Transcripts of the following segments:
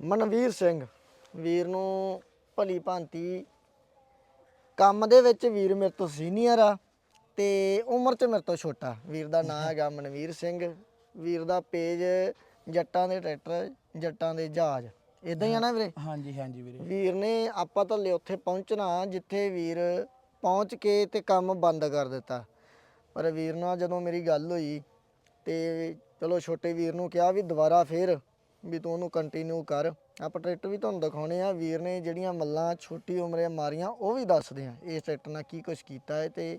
ਮਨਵੀਰ ਸਿੰਘ। ਵੀਰ ਨੂੰ ਭਲੀ ਭਾਂਤੀ। ਕੰਮ ਦੇ ਵਿੱਚ ਵੀਰ ਮੇਰੇ ਤੋਂ ਸੀਨੀਅਰ ਆ ਤੇ ਉਮਰ 'ਚ ਮੇਰੇ ਤੋਂ ਛੋਟਾ। ਵੀਰ ਦਾ ਨਾਮ ਹੈਗਾ ਮਨਵੀਰ ਸਿੰਘ। ਵੀਰ ਦਾ ਪੇਜ ਜੱਟਾਂ ਦੇ ਟਰੈਕਟਰ ਜੱਟਾਂ ਦੇ ਜਹਾਜ਼। ਇਦਾਂ ਹੀ ਆ ਨਾ ਵੀਰੇ? ਹਾਂਜੀ ਹਾਂਜੀ ਵੀਰੇ। ਵੀਰ ਨੇ ਆਪਾਂ ਤਾਂ ਲੇ ਉੱਥੇ ਪਹੁੰਚਣਾ ਜਿੱਥੇ ਵੀਰ ਪਹੁੰਚ ਕੇ ਤੇ ਕੰਮ ਬੰਦ ਕਰ ਦਿੱਤਾ। ਪਰ ਵੀਰ ਨਾਲ ਜਦੋਂ ਮੇਰੀ ਗੱਲ ਹੋਈ ਤੇ ਚਲੋ ਛੋਟੇ ਵੀਰ ਨੂੰ ਕਿਹਾ ਵੀ ਦੁਬਾਰਾ ਫੇਰ ਵੀ ਤੂੰ ਉਹਨੂੰ ਕੰਟੀਨਿਊ ਕਰ। ਆਪਾਂ ਟਰੈਕਟਰ ਵੀ ਤੁਹਾਨੂੰ ਦਿਖਾਉਣੇ ਆ, ਵੀਰ ਨੇ ਜਿਹੜੀਆਂ ਮੱਲਾਂ ਛੋਟੀ ਉਮਰੇ ਮਾਰੀਆਂ, ਉਹ ਵੀ ਦੱਸਦੇ ਆ ਇਸ ਟਰੈਕਟਰ ਨਾਲ ਕੀ ਕੁਝ ਕੀਤਾ ਹੈ ਤੇ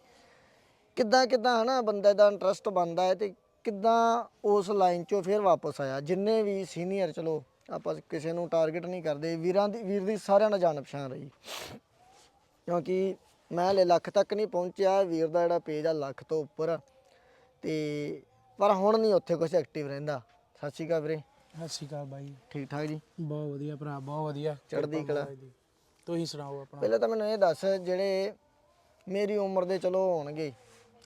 ਕਿੱਦਾਂ ਕਿੱਦਾਂ ਹਨਾ ਬੰਦੇ ਦਾ ਇੰਟਰਸਟ ਬਣਦਾ ਹੈ ਤੇ ਕਿੱਦਾਂ ਉਸ ਲਾਈਨ ਚੋਂ ਫਿਰ ਵਾਪਸ ਆਇਆ। ਜਿੰਨੇ ਵੀ ਸੀਨੀਅਰ ਚਲੋ ਆਪਾਂ ਕਿਸੇ ਨੂੰ ਟਾਰਗੇਟ ਨਹੀਂ ਕਰਦੇ, ਵੀਰਾਂ ਦੀ, ਵੀਰ ਦੀ ਸਾਰਿਆਂ ਨਾਲ ਜਾਣ ਪਛਾਣ ਰਹੀ। ਕਿਉਂਕਿ ਮੈਂ ਹਲੇ ਲੱਖ ਤੱਕ ਨਹੀਂ ਪਹੁੰਚਿਆ, ਵੀਰ ਦਾ ਜਿਹੜਾ ਪੇਜ ਆ ਲੱਖ ਤੋਂ ਉੱਪਰ। ਆ। ਤੇ ਪਰ ਹੁਣ ਨਹੀਂ ਉੱਥੇ ਕੁਝ ਐਕਟਿਵ ਰਹਿੰਦਾ। ਸਤਿ ਸ਼੍ਰੀ ਅਕਾਲ ਵੀਰੇ। ਸਤਿ ਸ਼੍ਰੀ ਅਕਾਲ ਬਾਈ। ਠੀਕ ਠਾਕ ਜੀ? ਬਹੁਤ ਵਧੀਆ ਭਰਾ ਬਹੁਤ ਵਧੀਆ। ਚੜ੍ਹਦੀ ਕਿਰਪਾ ਕਲਾ। ਤੁਸੀਂ ਸੁਣਾਓ ਆਪਣਾ? ਪਹਿਲਾਂ ਤਾਂ ਮੈਨੂੰ ਇਹ ਦੱਸ ਜਿਹੜੇ ਮੇਰੀ ਉਮਰ ਦੇ ਚਲੋ ਹੋਣਗੇ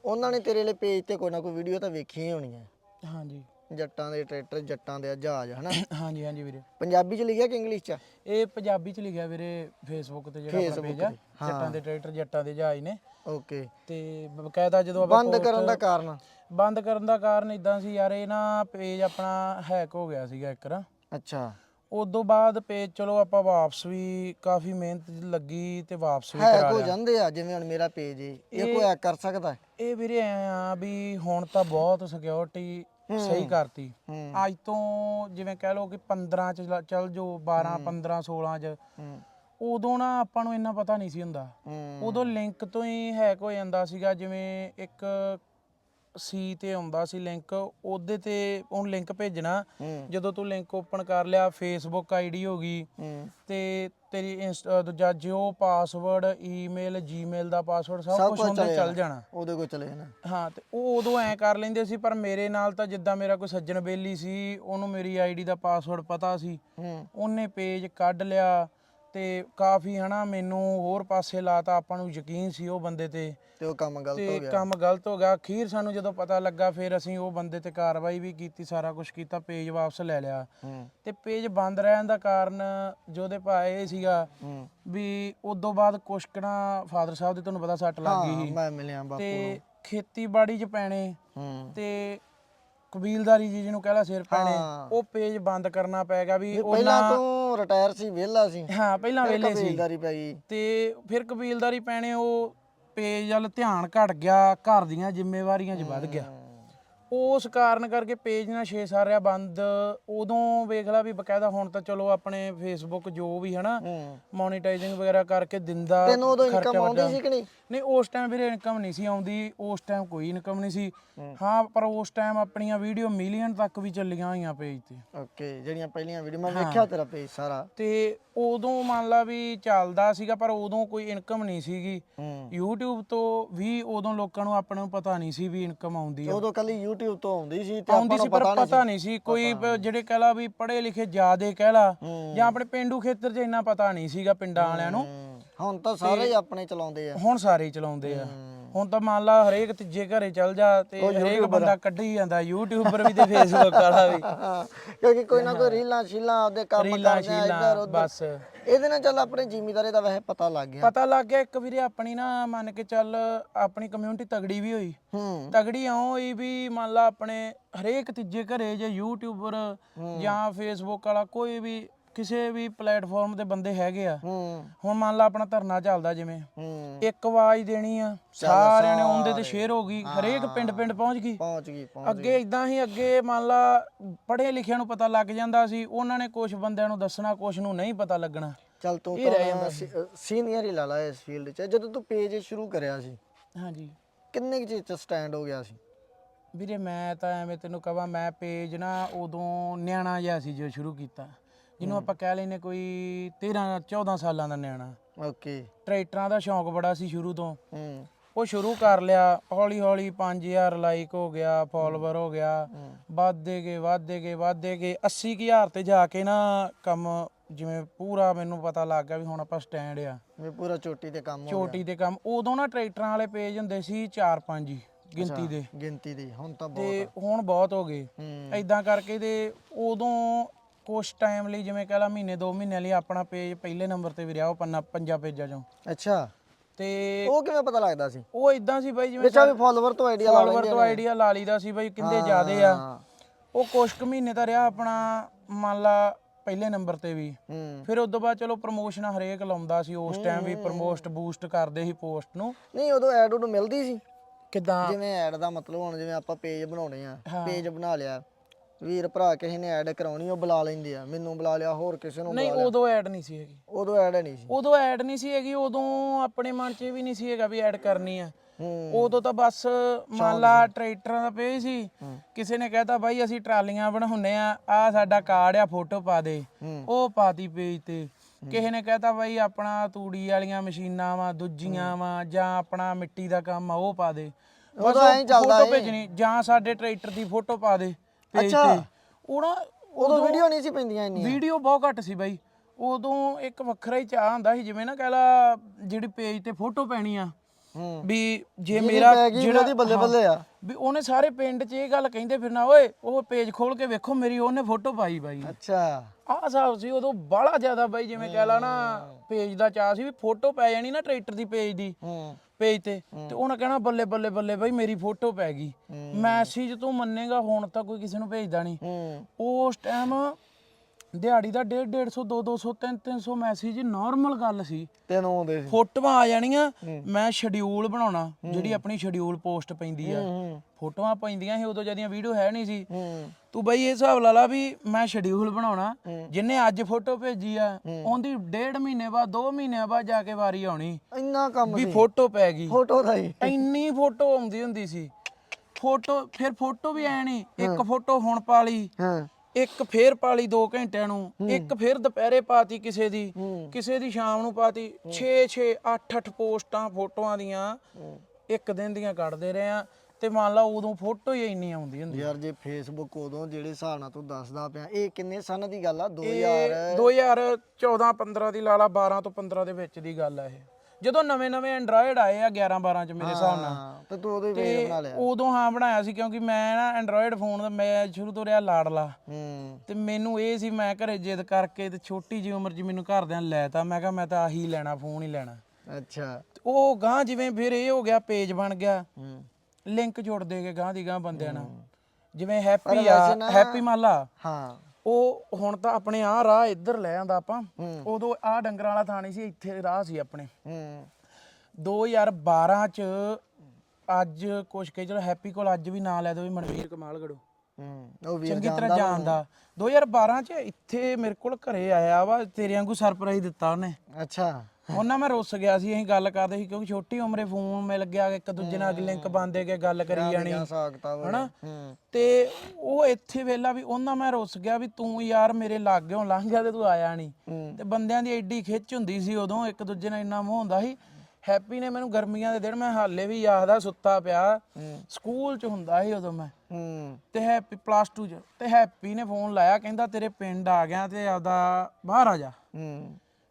ਉਹਨਾਂ ਨੇ ਤੇਰੇ ਲਈ ਪੇਜ ਤੇ ਕੋਈ ਨਾ ਕੋਈ ਵੀਡੀਓ ਤਾਂ ਵੇਖੀ ਹੋਣੀ ਹੈ ਹਾਂਜੀ। ਜੱਟਾਂ ਦੇ ਟਰੈਕਟਰ ਜੱਟਾਂ ਦੇ ਜਹਾਜ਼ ਹਨਾ? ਹਾਂਜੀ ਹਾਂਜੀ ਵੀਰੇ। ਪੰਜਾਬੀ ਚ ਲਿਖਿਆ ਕਿ ਇੰਗਲਿਸ਼ ਚ? ਇਹ ਪੰਜਾਬੀ ਚ ਲਿਖਿਆ ਵੀਰੇ ਫੇਸਬੁੱਕ ਤੇ ਜਿਹੜਾ ਆਪਣਾ ਪੇਜ ਆ ਹਾਂ। ਜੱਟਾਂ ਦੇ ਟਰੈਕਟਰ ਜੱਟਾਂ ਦੇ ਜਹਾਜ਼ ਨੇ। ਓਕੇ। ਤੇ ਬਕਾਇਦਾ ਜਦੋਂ ਆਪਾਂ ਬੰਦ ਕਰਨ ਦਾ ਕਾਰਨ? ਬੰਦ ਕਰਨ ਦਾ ਕਾਰਨ ਇਦਾਂ ਸੀ ਯਾਰ ਇਹ ਨਾ ਪੇਜ ਆਪਣਾ ਹੈਕ ਹੋ ਗਿਆ ਸੀਗਾ ਇੱਕ ਨਾ ਅੱਛਾ। ਉਦੋਂ ਬਾਅਦ ਪੇਜ ਚਲੋ ਆਪਾਂ ਵਾਪਸ ਵੀ ਕਾਫੀ ਮਿਹਨਤ ਲੱਗੀ ਤੇ ਵਾਪਸ ਵੀ ਹੈ ਕਰਾ ਲਿਆ। ਜਾਂਦੇ ਆ ਜਿਵੇਂ ਹੁਣ ਮੇਰਾ ਪੇਜ ਇਹ ਕੋਈ ਹੈਕ ਕਰ ਸਕਦਾ? ਹੈ? ਇਹ ਵੀਰੇ ਆ ਵੀ ਹੁਣ ਤਾਂ ਬਹੁਤ ਸਿਕਿਉਰਿਟੀ ਸਹੀ ਕਰਤੀ। ਹੂੰ। ਅੱਜ ਤੋਂ ਜਿਵੇਂ ਕਹਿ ਲਓ ਕਿ 15 ਚ ਲ- ਚੱਲ ਜੋ 12 15 16 ਚ ਹੂੰ। ਉਦੋਂ ਨਾ ਆਪਾਂ ਨੂੰ ਇੰਨਾ ਪਤਾ ਨਹੀਂ ਸੀ ਹੁੰਦਾ। ਹੂੰ। ਉਦੋਂ ਲਿੰਕ ਤੋਂ ਹੀ ਹੈਕ ਹੋ ਜਾਂਦਾ ਸੀਗਾ ਜਿਵੇਂ ਇੱਕ ਸੀ ਤੇ ਆਉਂਦਾ ਸੀ ਲਿੰਕ ਉਹਦੇ ਤੇ ਉਹ ਲਿੰਕ ਭੇਜਣਾ। ਜਦੋਂ ਤੂੰ ਲਿੰਕ ਓਪਨ ਕਰ ਲਿਆ ਫੇਸਬੁੱਕ ਆਈਡੀ ਹੋ ਗਈ। ਤੇ ਤੇਰੀ ਇੰਸਟਾ ਦੂਜਾ ਜਿਓ ਪਾਸਵਰਡ ਈਮੇਲ ਜੀਮੇਲ ਦਾ ਪਾਸਵਰਡ ਸਭ ਕੁਝ ਉਹਦੇ ਚਲੇ ਜਾਣਾ। ਉਹਦੇ ਕੋਲ ਚਲੇ ਨਾ ਹਾਂ ਤੇ ਉਹ ਉਦੋਂ ਐ ਕਰ ਲੈਂਦੇ ਸੀ ਪਰ ਮੇਰੇ ਨਾਲ ਤਾਂ ਜਿੱਦਾਂ ਮੇਰਾ ਕੋਈ ਸੱਜਣ ਬੇਲੀ ਸੀ ਉਹਨੂੰ ਮੇਰੀ ਆਈਡੀ ਦਾ ਪਾਸਵਰਡ ਪਤਾ ਸੀ। ਉਹਨੇ ਪੇਜ ਕੱਢ ਲਿਆ। ਤੇ ਕਾਫੀ ਹਨਾ ਮੈਨੂੰ ਹੋਰ ਪਾਸੇ ਲਾਤਾ ਆਪਾਂ ਨੂੰ ਯਕੀਨ ਸੀ ਉਹ ਬੰਦੇ ਤੇ। ਤੇ ਉਹ ਕੰਮ ਗਲਤ ਹੋ ਤੇ ਗਿਆ। ਕੰਮ ਗਲਤ ਹੋ ਗਿਆ। ਅਖੀਰ ਸਾਨੂੰ ਜਦੋਂ ਪਤਾ ਲੱਗਾ ਫਿਰ ਅਸੀਂ ਉਹ ਬੰਦੇ ਤੇ ਕਾਰਵਾਈ ਵੀ ਕੀਤੀ ਸਾਰਾ ਕੁਝ ਕੀਤਾ ਪੇਜ ਵਾਪਸ ਲੈ ਲਿਆ। ਹੂੰ। ਤੇ ਪੇਜ ਬੰਦ ਰਹਿਣ ਦਾ ਕਾਰਨ ਜੋ ਉਹਦੇ ਭਾ ਇਹ ਸੀਗਾ ਹੂੰ। ਵੀ ਉਦੋਂ ਬਾਅਦ ਕੁਛ ਕੁਣਾ ਫਾਦਰ ਸਾਹਿਬ ਦੇ ਤੁਹਾਨੂੰ ਪਤਾ ਸੱਟ ਲੱਗ ਗਈ ਸੀ। ਮੈਂ ਮਿਲਿਆ ਬਾਪੂ ਤੇ ਖੇਤੀਬਾੜੀ 'ਚ ਪੈਣੇ ਹੂੰ। ਤੇ ਕਬੀਲਦਾਰੀ ਜੀ ਜਿਹਨੂੰ ਕਹਿਲਾ ਸਿਰ ਪੈਣੇ ਹਾਂ। ਉਹ ਪੇਜ ਬੰਦ ਕਰਨਾ ਪੈ ਗਿਆ ਵੀ ਵੀ ਪਹਿਲਾਂ ਉਹਨਾਂ ਤੂੰ ਰਿਟਾਇਰ ਸੀ ਵਿਹਲਾ ਸੀ। ਹਾਂ ਪਹਿਲਾਂ ਵੇਲੇ ਸੀ। ਕਬੀਲਦਾਰੀ ਪੈ ਗਈ। ਤੇ ਫਿਰ ਕਬੀਲਦਾਰੀ ਪੈਣੇ ਉਹ ਪੇਜ ਵੱਲ ਧਿਆਨ ਘਟ ਗਿਆ ਘਰ ਦੀਆਂ ਜ਼ਿੰਮੇਵਾਰੀਆਂ 'ਚ ਵੱਧ ਗਿਆ। ਉਸ ਕਾਰਨ ਕਰਕੇ ਪੇਜ ਨਾ ਛੇ ਸਾਰਿਆ ਬੰਦ। ਉਦੋਂ ਵੇਖ ਲਾ ਵੀ ਬਕਾਇਦਾ ਹੁਣ ਤਾਂ ਚਲੋ ਆਪਣੇ ਫੇਸਬੁੱਕ ਜੋ ਵੀ ਹਨਾ ਮੋਨੀਟਾਈਜ਼ਿੰਗ ਵਗੈਰਾ ਕਰਕੇ ਦਿੰਦਾ ਤੈਨੂੰ ਉਦੋਂ ਖਰਚਾ ਇਨਕਮ ਆਉਂਦੀ ਵੱਡਾ। ਸੀ ਕਿ ਨਹੀਂ? ਨਹੀਂ ਉਸ ਟਾਈਮ ਵੀਰੇ ਇਨਕਮ ਨਹੀਂ ਸੀ ਆਉਂਦੀ ਉਸ ਟਾਈਮ ਕੋਈ ਇਨਕਮ ਨਹੀਂ ਸੀ। ਹਾਂ। ਪਰ ਉਸ ਟਾਈਮ ਆਪਣੀਆਂ ਵੀਡੀਓ ਮਿਲੀਅਨ ਤੱਕ ਵੀ ਚੱਲੀਆਂ ਹੋਈਆਂ ਪੇਜ ਤੇ। ਓਕੇ ਜਿਹੜੀਆਂ ਪਹਿਲੀਆਂ ਵੀਡੀਓ ਮੈਂ ਵੇਖਿਆ ਤੇਰਾ ਪੇਜ ਸਾਰਾ। ਤੇ ਉਦੋਂ ਮੰਨ ਲਾ ਵੀ ਚੱਲਦਾ ਸੀਗਾ ਪਰ ਉਦੋਂ ਕੋਈ ਇਨਕਮ ਨਹੀਂ ਸੀਗੀ। YouTube ਤੋਂ ਵੀ ਉਦੋਂ ਲੋਕਾਂ ਨੂੰ ਆਪਾਂ ਨੂੰ ਪਤਾ ਨਹੀਂ ਸੀ ਵੀ ਇਨਕਮ ਆਉਂਦੀ ਆ। ਉਦੋਂ ਕੱਲੀ YouTube ਤੋਂ ਆਉਂਦੀ ਸੀ ਤੇ ਆਪਾਂ ਨੂੰ ਪਰ ਪਤਾ ਨਹੀਂ ਸੀ। ਕੋਈ ਜਿਹੜੇ ਕਹਿ ਲਾ ਵੀ ਪੜ੍ਹੇ ਲਿਖੇ ਜ਼ਿਆਦੇ ਕਹਿ ਲਾ ਹੂੰ। ਜਾਂ ਆਪਣੇ ਪਿੰਡੂ ਖੇਤਰ 'ਚ ਇੰਨਾ ਪਤਾ ਨਹੀਂ ਸੀਗਾ ਪਿੰਡਾਂ ਵਾਲਿਆਂ ਨੂੰ। ਹੁਣ ਤਾਂ ਸਾਰੇ ਆਪਣੇ ਚਲਾਉਂਦੇ ਆ। ਹੁਣ ਸਾਰੇ ਚਲਾਉਂਦੇ ਆ। ਹੁਣ ਤਾਂ ਮੰਨ ਲਾ ਹਰੇਕ ਤੀਜੇ ਘਰੇ ਚੱਲ ਜਾ ਤੇ ਹਰੇਕ ਬੰਦਾ ਕੱਢੀ ਜਾਂਦਾ ਯੂਟਿਊਬਰ ਵੀ ਤੇ ਫੇਸਬੁੱਕ ਵਾਲਾ ਵੀ। ਕਿਉਂਕਿ ਕੋਈ ਨਾ ਕੋਈ ਰੀਲਾਂ ਸ਼ੀਲਾਂ ਆਪਦੇ ਕੰਮ ਰੀਲਾਂ ਕਰਦੇ ਆ ਇੱਧਰ ਉੱਧਰ। ਬਸ। ਇਹਦੇ ਨਾਲ ਚੱਲ ਆਪਣੇ ਜ਼ਿਮੀਦਾਰੇ ਦਾ ਵੈਸੇ ਪਤਾ ਲੱਗ ਗਿਆ। ਪਤਾ ਲੱਗ ਗਿਆ ਇੱਕ ਵੀਰੇ ਆਪਣੀ ਨਾ ਮੰਨ ਕੇ ਚੱਲ ਆਪਣੀ ਕਮਿਊਨਿਟੀ ਤਗੜੀ ਵੀ ਹੋਈ। ਹੂੰ। ਤਗੜੀ ਇਉਂ ਹੋਈ ਵੀ ਮੰਨ ਲਾ ਆਪਣੇ ਹਰੇਕ ਤੀਜੇ ਘਰੇ ਜੇ ਯੂਟਿਊਬਰ ਜਾਂ ਫੇਸਬੁੱਕ ਵਾਲਾ ਕੋਈ ਵੀ ਕਿਸੇ ਵੀ ਪਲੇਟਫਾਰਮ ਤੇ ਬੰਦੇ ਹੈਗੇ ਆ। ਹੂੰ। ਹੁਣ ਮੰਨ ਲਾ ਆਪਣਾ ਧਰਨਾ ਚੱਲਦਾ ਜਿਵੇਂ। ਹੂੰ। ਇੱਕ ਆਵਾਜ਼ ਦੇਣੀ ਆ ਸਾਰਿਆਂ ਨੇ ਉਹਦੇ ਤੇ ਸ਼ੇਅਰ ਹੋ ਗਈ ਹਰੇਕ ਪਿੰਡ ਪਿੰਡ ਪਹੁੰਚ ਗਈ। ਪਹੁੰਚ ਗਈ ਪਹੁੰਚ ਅੱਗੇ ਇਦਾਂ ਹੀ ਅੱਗੇ ਮੰਨ ਲਾ ਪੜ੍ਹੇ ਲਿਖਿਆਂ ਨੂੰ ਪਤਾ ਲੱਗ ਜਾਂਦਾ ਸੀ ਉਹਨਾਂ ਨੇ ਕੁਝ ਬੰਦਿਆਂ ਨੂੰ ਦੱਸਣਾ ਕੁਝ ਨੂੰ ਨਹੀਂ ਪਤਾ ਲੱਗਣਾ। ਚੱਲ ਤੂੰ ਤਾਂ ਸੀਨੀਅਰ ਹੀ ਲਾ ਲਾ ਇਸ ਫੀਲਡ 'ਚ। ਜਦੋਂ ਤੂੰ ਪੇਜ ਸ਼ੁਰੂ ਕਰਿਆ ਸੀ ਹਾਂਜੀ। ਕਿੰਨੇ ਕੁ ਚੀਜ਼ 'ਚ ਸਟੈਂਡ ਹੋ ਗਿਆ ਸੀ? ਵੀਰੇ ਮੈਂ ਤਾਂ ਐਵੇਂ ਤੈਨੂੰ ਕਹਾਂ ਮੈਂ ਪੇਜ ਨਾ ਉਦੋਂ ਨਿਆਣਾ ਜਿਹਾ ਸੀ ਜੋ ਸ਼ੁਰੂ ਕੀਤਾ। ਜਿਹਨੂੰ ਆਪਾਂ ਕਹਿ ਲੈਨੇ ਕੋਈ 13 14 ਸਾਲਾਂ ਦਾ ਨਿਆਣਾ। ਓਕੇ। ਟਰੈਕਟਰਾਂ ਦਾ ਸ਼ੌਂਕ ਬੜਾ ਸੀ ਸ਼ੁਰੂ ਤੋਂ। ਹੂੰ ਉਹ ਸ਼ੁਰੂ ਕਰ ਲਿਆ ਹੌਲੀ ਹੌਲੀ 5000 ਲਾਈਕ ਹੋ ਗਿਆ ਫਾਲੋਵਰ ਹੋ ਗਿਆ ਵੱਧਦੇ ਗਏ ਵੱਧਦੇ ਗਏ ਵੱਧਦੇ ਗਏ। 80000 ਤੇ ਜਾ ਕੇ ਨਾ ਕੰਮ ਜਿਵੇਂ ਪੂਰਾ ਮੈਨੂੰ ਪਤਾ ਲੱਗ ਗਿਆ ਵੀ ਹੁਣ ਆਪਾਂ ਸਟੈਂਡ ਆ। ਵੀ ਪੂਰਾ ਚੋਟੀ ਤੇ ਕੰਮ ਹੋ ਚੋਟੀ ਦੇ ਕੰਮ। ਉਦੋਂ ਨਾ ਟਰੈਕਟਰਾਂ ਵਾਲੇ ਪੇਜ ਹੁੰਦੇ ਸੀ 4-5 ਹੀ ਗਿਣਤੀ ਦੇ। ਗਿਣਤੀ ਦੀ। ਹੁਣ ਤਾਂ ਬਹੁਤ ਤੇ ਹੁਣ ਬਹੁਤ ਹੋ ਗਏ। ਐਦਾਂ ਕਰਕੇ ਤੇ ਉਦੋਂ ਕੁਛ ਟਾਈਮ ਲਈ ਜਿਵੇਂ ਕਹ ਲਾ ਮਹੀਨੇ 2 ਮਹੀਨੇ ਲਈ ਆਪਣਾ ਪੇਜ ਪਹਿਲੇ ਨੰਬਰ ਤੇ ਵੀ ਰਿਹਾ ਉਹ ਪੰਨਾ ਪੰਜਾਂ ਪੇਜਾਂ ਚੋਂ। ਅੱਛਾ। ਤੇ ਉਹ ਕਿਵੇਂ ਪਤਾ ਲੱਗਦਾ ਸੀ? ਉਹ ਇਦਾਂ ਸੀ ਬਾਈ ਜਿਵੇਂ ਵਿੱਚ ਵੀ ਫਾਲੋਵਰ ਤੋਂ ਆਈਡੀਆ ਲਾ ਫਾਲੋਵਰ ਤੋਂ ਆਈਡੀਆ ਲਾ ਲਈਦਾ ਸੀ ਬਾਈ ਕਿੰਦੇ ਜ਼ਿਆਦੇ ਆ। ਉਹ ਕੁਛ ਕੁ ਮਹੀਨੇ ਤਾਂ ਰਿਹਾ ਆਪਣਾ ਮੰਨ ਲਾ ਪਹਿਲੇ ਨੰਬਰ ਤੇ ਵੀ। ਫਿਰ ਉਦੋਂ ਬਾਅਦ ਚਲੋ ਪ੍ਰਮੋਸ਼ਨ ਹਰੇਕ ਲਾਉਂਦਾ ਸੀ ਉਸ ਟਾਈਮ ਵੀ ਪ੍ਰਮੋਸਟ ਬੂਸਟ ਕਰਦੇ ਸੀ ਪੋਸਟ ਨੂੰ। ਨਹੀਂ ਉਦੋਂ ਐਡ ਉਡ ਮਿਲਦੀ ਸੀ। ਕਿਦਾਂ? ਜਿਵੇਂ ਐਡ ਦਾ ਮਤਲਬ ਹੁਣ ਜਿਵੇਂ ਆਪਾਂ ਪੇਜ ਬਣਾਉਣੇ ਆ ਪੇਜ ਬਣਾ ਲਿਆ। ਵੀਰ ਭਰਾ ਕਿਸੇ ਨੇ ਐਡ ਕਰਾਉਣੀ ਉਹ ਬੁਲਾ ਲੈਂਦੇ ਆ। ਮੈਨੂੰ ਬੁਲਾ ਲਿਆ ਹੋਰ ਕਿਸੇ ਨੂੰ ਨਹੀਂ ਉਦੋਂ ਐਡ ਨਹੀਂ ਸੀ ਹੈਗੀ। ਉਦੋਂ ਐਡ ਨਹੀਂ ਸੀ। ਉਦੋਂ ਐਡ ਨਹੀਂ ਸੀ ਹੈਗੀ ਉਦੋਂ ਆਪਣੇ ਮਨ 'ਚ ਇਹ ਵੀ ਨਹੀਂ ਸੀ ਹੈਗਾ ਵੀ ਐਡ ਕਰਨੀ ਆ। ਹੂੰ। ਉਦੋਂ ਤਾਂ ਬਸ ਮੰਨ ਲਾ ਟਰੈਕਟਰਾਂ ਦਾ ਪੇਜ ਸੀ ਕਿਸੇ ਨੇ ਕਹਿਤਾ ਬਾਈ ਅਸੀਂ ਟਰਾਲੀਆਂ ਬਣਾਉਨੇ ਆ ਆ ਸਾਡਾ ਕਾਰਡ ਆ ਫੋਟੋ ਪਾ ਦੇ। ਹੂੰ। ਉਹ ਪਾਤੀ ਪੇਜ ਤੇ। ਕਿਸੇ ਨੇ ਕਹਿਤਾ ਬਾਈ ਆਪਣਾ ਤੂੜੀ ਵਾਲੀਆਂ ਮਸ਼ੀਨਾਂ ਵਾ ਦੂਜੀਆਂ ਵਾ ਜਾਂ ਆਪਣਾ ਮਿੱਟੀ ਦਾ ਕੰਮ ਆ ਉਹ ਪਾ ਦੇ। ਉਦੋਂ ਐਂ ਚੱਲਦਾ ਫੋਟੋ ਭੇਜਣੀ ਜਾਂ ਸਾਡੇ ਟਰੈਕਟਰ ਦੀ ਫੋਟੋ ਪਾ ਦੇ। ਪੇਜ ਅੱਛਾ। ਤੇ ਉਹਨਾਂ ਉਦੋਂ ਵੀਡੀਓ ਨਹੀਂ ਸੀ ਪੈਂਦੀਆਂ ਇੰਨੀਆਂ। ਵੀਡੀਓ ਬਹੁਤ ਘੱਟ ਸੀ ਬਾਈ। ਉਦੋਂ ਇੱਕ ਵੱਖਰਾ ਹੀ ਚਾਹ ਹੁੰਦਾ ਸੀ ਜਿਵੇਂ ਨਾ ਕਹਿ ਲਾ ਜਿਹੜੀ ਪੇਜ ਤੇ ਫੋਟੋ ਪੈਣੀ ਆ ਹੂੰ। ਵੀ ਜੇ ਮੇਰਾ ਪੈ ਗਈ ਉਹਦੀ ਬੱਲੇ ਬੱਲੇ ਆ। ਵੀ ਉਹਨੇ ਸਾਰੇ ਪਿੰਡ 'ਚ ਇਹ ਗੱਲ ਕਹਿੰਦੇ ਫਿਰਨਾ ਓਏ ਉਹ ਪੇਜ ਖੋਲ ਕੇ ਵੇਖੋ ਮੇਰੀ ਉਹਨੇ ਫੋਟੋ ਪਾਈ ਬਾਈ। ਅੱਛਾ। ਆਹ ਹਿਸਾਬ ਸੀ ਉਦੋਂ ਬਾਹਲਾ ਜ਼ਿਆਦਾ ਬਾਈ ਜਿਵੇਂ ਕਹਿ ਲਾ ਨਾ ਪੇਜ ਦਾ ਚਾਹ ਸੀ ਵੀ ਫੋਟੋ ਪੈ ਜਾਣੀ ਨਾ ਟਰੈਕਟਰ ਦੀ ਪੇਜ ਦੀ। ਹੂੰ। ਪੇਜ ਤੇ ਤੇ ਉਹਨਾਂ ਕਹਿਣਾ ਬੱਲੇ ਬੱਲੇ ਬੱਲੇ ਬਾਈ ਮੇਰੀ ਫੋਟੋ ਪੈ ਗਈ। ਮੈਸੇਜ ਤੂੰ ਮੰਨੇਗਾ ਹੁਣ ਤਾਂ ਕੋਈ ਕਿਸੇ ਨੂੰ ਭੇਜਦਾ ਨਹੀਂ। ਉਸ ਟਾਈਮ ਦਿਹਾੜੀ ਦਾ 1.5 150 2 200 3 300 ਮੈਸੇਜ ਨਾਰਮਲ ਗੱਲ ਸੀ। ਤੈਨੂੰ ਆਉਂਦੇ ਸੀ। ਫੋਟੋਆਂ ਆ ਜਾਣੀਆਂ ਮੈਂ ਸ਼ਡਿਊਲ ਬਣਾਉਣਾ ਜਿਹੜੀ ਆਪਣੀ ਸ਼ਡਿਊਲ ਪੋਸਟ ਪੈਂਦੀ ਆ। ਫੋਟੋਆਂ ਪੈਂਦੀਆਂ ਸੀ ਉਦੋਂ ਜਦੀਆਂ ਵੀਡੀਓ ਹੈ ਨਹੀਂ ਸੀ। ਤੂੰ ਬਈ ਇਹ ਹਿਸਾਬ ਲਾ ਲਾ ਵੀ ਮੈਂ ਸ਼ਡਿਊਲ ਬਣਾਉਣਾ ਜਿੰਨੇ ਅੱਜ ਫੋਟੋ ਭੇਜੀ ਆ ਉਹਦੀ ਡੇਢ ਮਹੀਨੇ ਬਾਅਦ 2 ਮਹੀਨਿਆਂ ਬਾਅਦ ਜਾ ਕੇ ਵਾਰੀ ਆਉਣੀ। ਇੰਨਾ ਕੰਮ ਵੀ ਫੋਟੋ ਪੈ ਗਈ। ਫੋਟੋ ਦਾ ਹੀ। ਇੰਨੀ ਫੋਟੋ ਆਉਂਦੀ ਹੁੰਦੀ ਸੀ। ਫੋਟੋ ਫਿਰ ਫੋਟੋ ਵੀ ਐ ਨਹੀਂ ਇੱਕ ਫੋਟੋ ਹੁਣ ਪਾ ਲਈ। ਹਾਂ। ਇੱਕ ਫੇਰ ਪਾਲੀ 2 ਘੰਟਿਆਂ ਨੂੰ ਇੱਕ ਫੇਰ ਦੁਪਹਿਰੇ ਪਾਤੀ ਕਿਸੇ ਦੀ ਕਿਸੇ ਦੀ ਸ਼ਾਮ ਨੂੰ ਪਾਤੀ। 6 6 8 8 ਪੋਸਟਾਂ ਫੋਟੋਆਂ ਦੀਆਂ ਇੱਕ ਦਿਨ ਦੀਆਂ ਕੱਢਦੇ ਰਹੇ ਆ। ਤੇ ਮੰਨ ਲਾ ਉਦੋਂ ਫੋਟੋ ਹੀ ਇੰਨੀ ਆਉਂਦੀ ਹੁੰਦੀ। ਯਾਰ ਜੇ ਫੇਸਬੁੱਕ ਉਦੋਂ ਜਿਹੜੇ ਹਿਸਾਬ ਨਾਲ ਤੂੰ ਦੱਸਦਾ ਪਿਆ ਇਹ ਕਿੰਨੇ ਸਨ ਦੀ ਗੱਲ ਆ? 2000 ਇਹ 2014 15 ਦੀ ਲਾ ਲਾ 12 ਤੋਂ 15 ਦੇ ਵਿੱਚ ਦੀ ਗੱਲ ਆ ਇਹ। ਜਦੋਂ ਨਵੇਂ ਨਵੇਂ ਐਂਡਰੋਇਡ ਆਏ ਆ 11 12 ਚ ਮੇਰੇ ਹਿਸਾਬ ਨਾਲ ਹਾਂ ਤੇ ਤੂੰ ਉਹਦੇ ਵੇਖ ਬਣਾ ਲਿਆ। ਉਦੋਂ ਹਾਂ ਬਣਾਇਆ ਸੀ ਕਿਉਂਕਿ ਮੈਂ ਨਾ ਐਂਡਰੋਇਡ ਫੋਨ ਦਾ ਮੈਂ ਸ਼ੁਰੂ ਤੋਂ ਰਿਹਾ ਲਾੜਲਾ ਹੂੰ। ਤੇ ਮੈਨੂੰ ਇਹ ਸੀ ਮੈਂ ਘਰੇ ਜਿੱਦ ਕਰਕੇ ਤੇ ਛੋਟੀ ਜਿਹੀ ਉਮਰ 'ਚ ਮੈਨੂੰ ਘਰਦਿਆਂ ਨੇ ਲੈਤਾ ਮੈਂ ਕਿਹਾ ਮੈਂ ਤਾਂ ਆਹੀ ਲੈਣਾ ਫੋਨ ਹੀ ਲੈਣਾ। ਅੱਛਾ। ਤੇ ਉਹ ਗਾਂ ਜਿਵੇਂ ਫਿਰ ਇਹ ਹੋ ਗਿਆ ਪੇਜ ਬਣ ਗਿਆ। ਹੂੰ। ਲਿੰਕ ਜੋੜ ਦੇ ਕੇ ਗਾਂ ਦੀ ਗਾਂ ਬੰਦਿਆਂ ਨਾਲ। ਜਿਵੇਂ ਹੈਪੀ ਆ ਹੈਪੀ ਮਾਲਾ ਹਾਂ। ਉਹ ਹੁਣ ਤਾਂ ਆਪਣੇ ਆ ਰਾਹ ਇੱਧਰ ਲੈ ਆਂਦਾ ਆਪਾਂ। ਉਦੋਂ ਆ ਡੰਗਰਾਂ ਵਾਲਾ ਥਾਂ ਨਹੀਂ ਸੀ ਇੱਥੇ ਰਾਹ ਸੀ ਆਪਣੇ। ਹੂੰ। 2012 ਚ ਅੱਜ ਕੁਛ ਕੇ ਚਲੋ ਹੈਪੀ ਕੋਲ ਅੱਜ ਵੀ ਨਾਂ ਲੈ ਦੋ ਵੀ ਮਨਵੀਰ ਕਮਾਲਗੜੋ ਹੂੰ ਉਹ ਵੀਰ ਚੰਗੀ ਤਰ੍ਹਾਂ ਜਾਣਦਾ। 2012 ਚ ਇੱਥੇ ਮੇਰੇ ਕੋਲ ਘਰੇ ਆਇਆ ਵਾ ਤੇਰੇ ਵਾਂਗੂ ਸਰਪ੍ਰਾਈਜ਼ ਦਿੱਤਾ ਉਹਨੇ। ਅੱਛਾ। ਉਹਨਾਂ ਮੈਂ ਰੁੱਸ ਗਿਆ ਸੀ ਅਸੀਂ ਗੱਲ ਕਰਦੇ ਸੀ ਕਿਉਂਕਿ ਛੋਟੀ ਉਮਰੇ ਫੋਨ ਮਿਲ ਗਿਆ ਇੱਕ ਦੂਜੇ ਨਾਲ ਲਿੰਕ ਬੰਦੇ ਕੇ ਗੱਲ ਕਰੀ ਜਾਣੀ ਹਨਾ? ਤੇ ਉਹ ਇੱਥੇ ਵੇਲਾ ਵੀ ਉਹਨਾਂ ਮੈਂ ਰੁੱਸ ਗਿਆ ਵੀ ਤੂੰ ਯਾਰ ਮੇਰੇ ਲਾਗਿਓਂ ਲੰਘ ਗਿਆ ਤੇ ਤੂੰ ਆਇਆ ਨਹੀਂ ਤੇ ਬੰਦਿਆਂ ਦੀ ਐਡੀ ਖਿੱਚ ਹੁੰਦੀ ਸੀ ਉਦੋਂ ਇੱਕ ਦੂਜੇ ਨਾਲ ਇੰਨਾ ਮੋਹ ਹੁੰਦਾ ਸੀ। ਹੈਪੀ ਨੇ ਮੈਨੂੰ ਗਰਮੀਆਂ ਦੇ ਦਿਨ ਮੈਂ ਹਾਲੇ ਵੀ ਯਾਦ ਆ ਸੁੱਤਾ ਪਿਆ। ਸਕੂਲ ਚ ਹੁੰਦਾ ਸੀ ਉਦੋਂ ਮੈਂ। ਤੇ ਹੈਪੀ ਪਲੱਸ 2 ਚ ਤੇ ਹੈਪੀ ਨੇ ਫੋਨ ਲਾਇਆ ਕਹਿੰਦਾ ਤੇਰੇ ਪਿੰਡ ਆ ਗਿਆ ਤੇ ਆਪਦਾ ਬਾਹਰ ਆ ਜਾ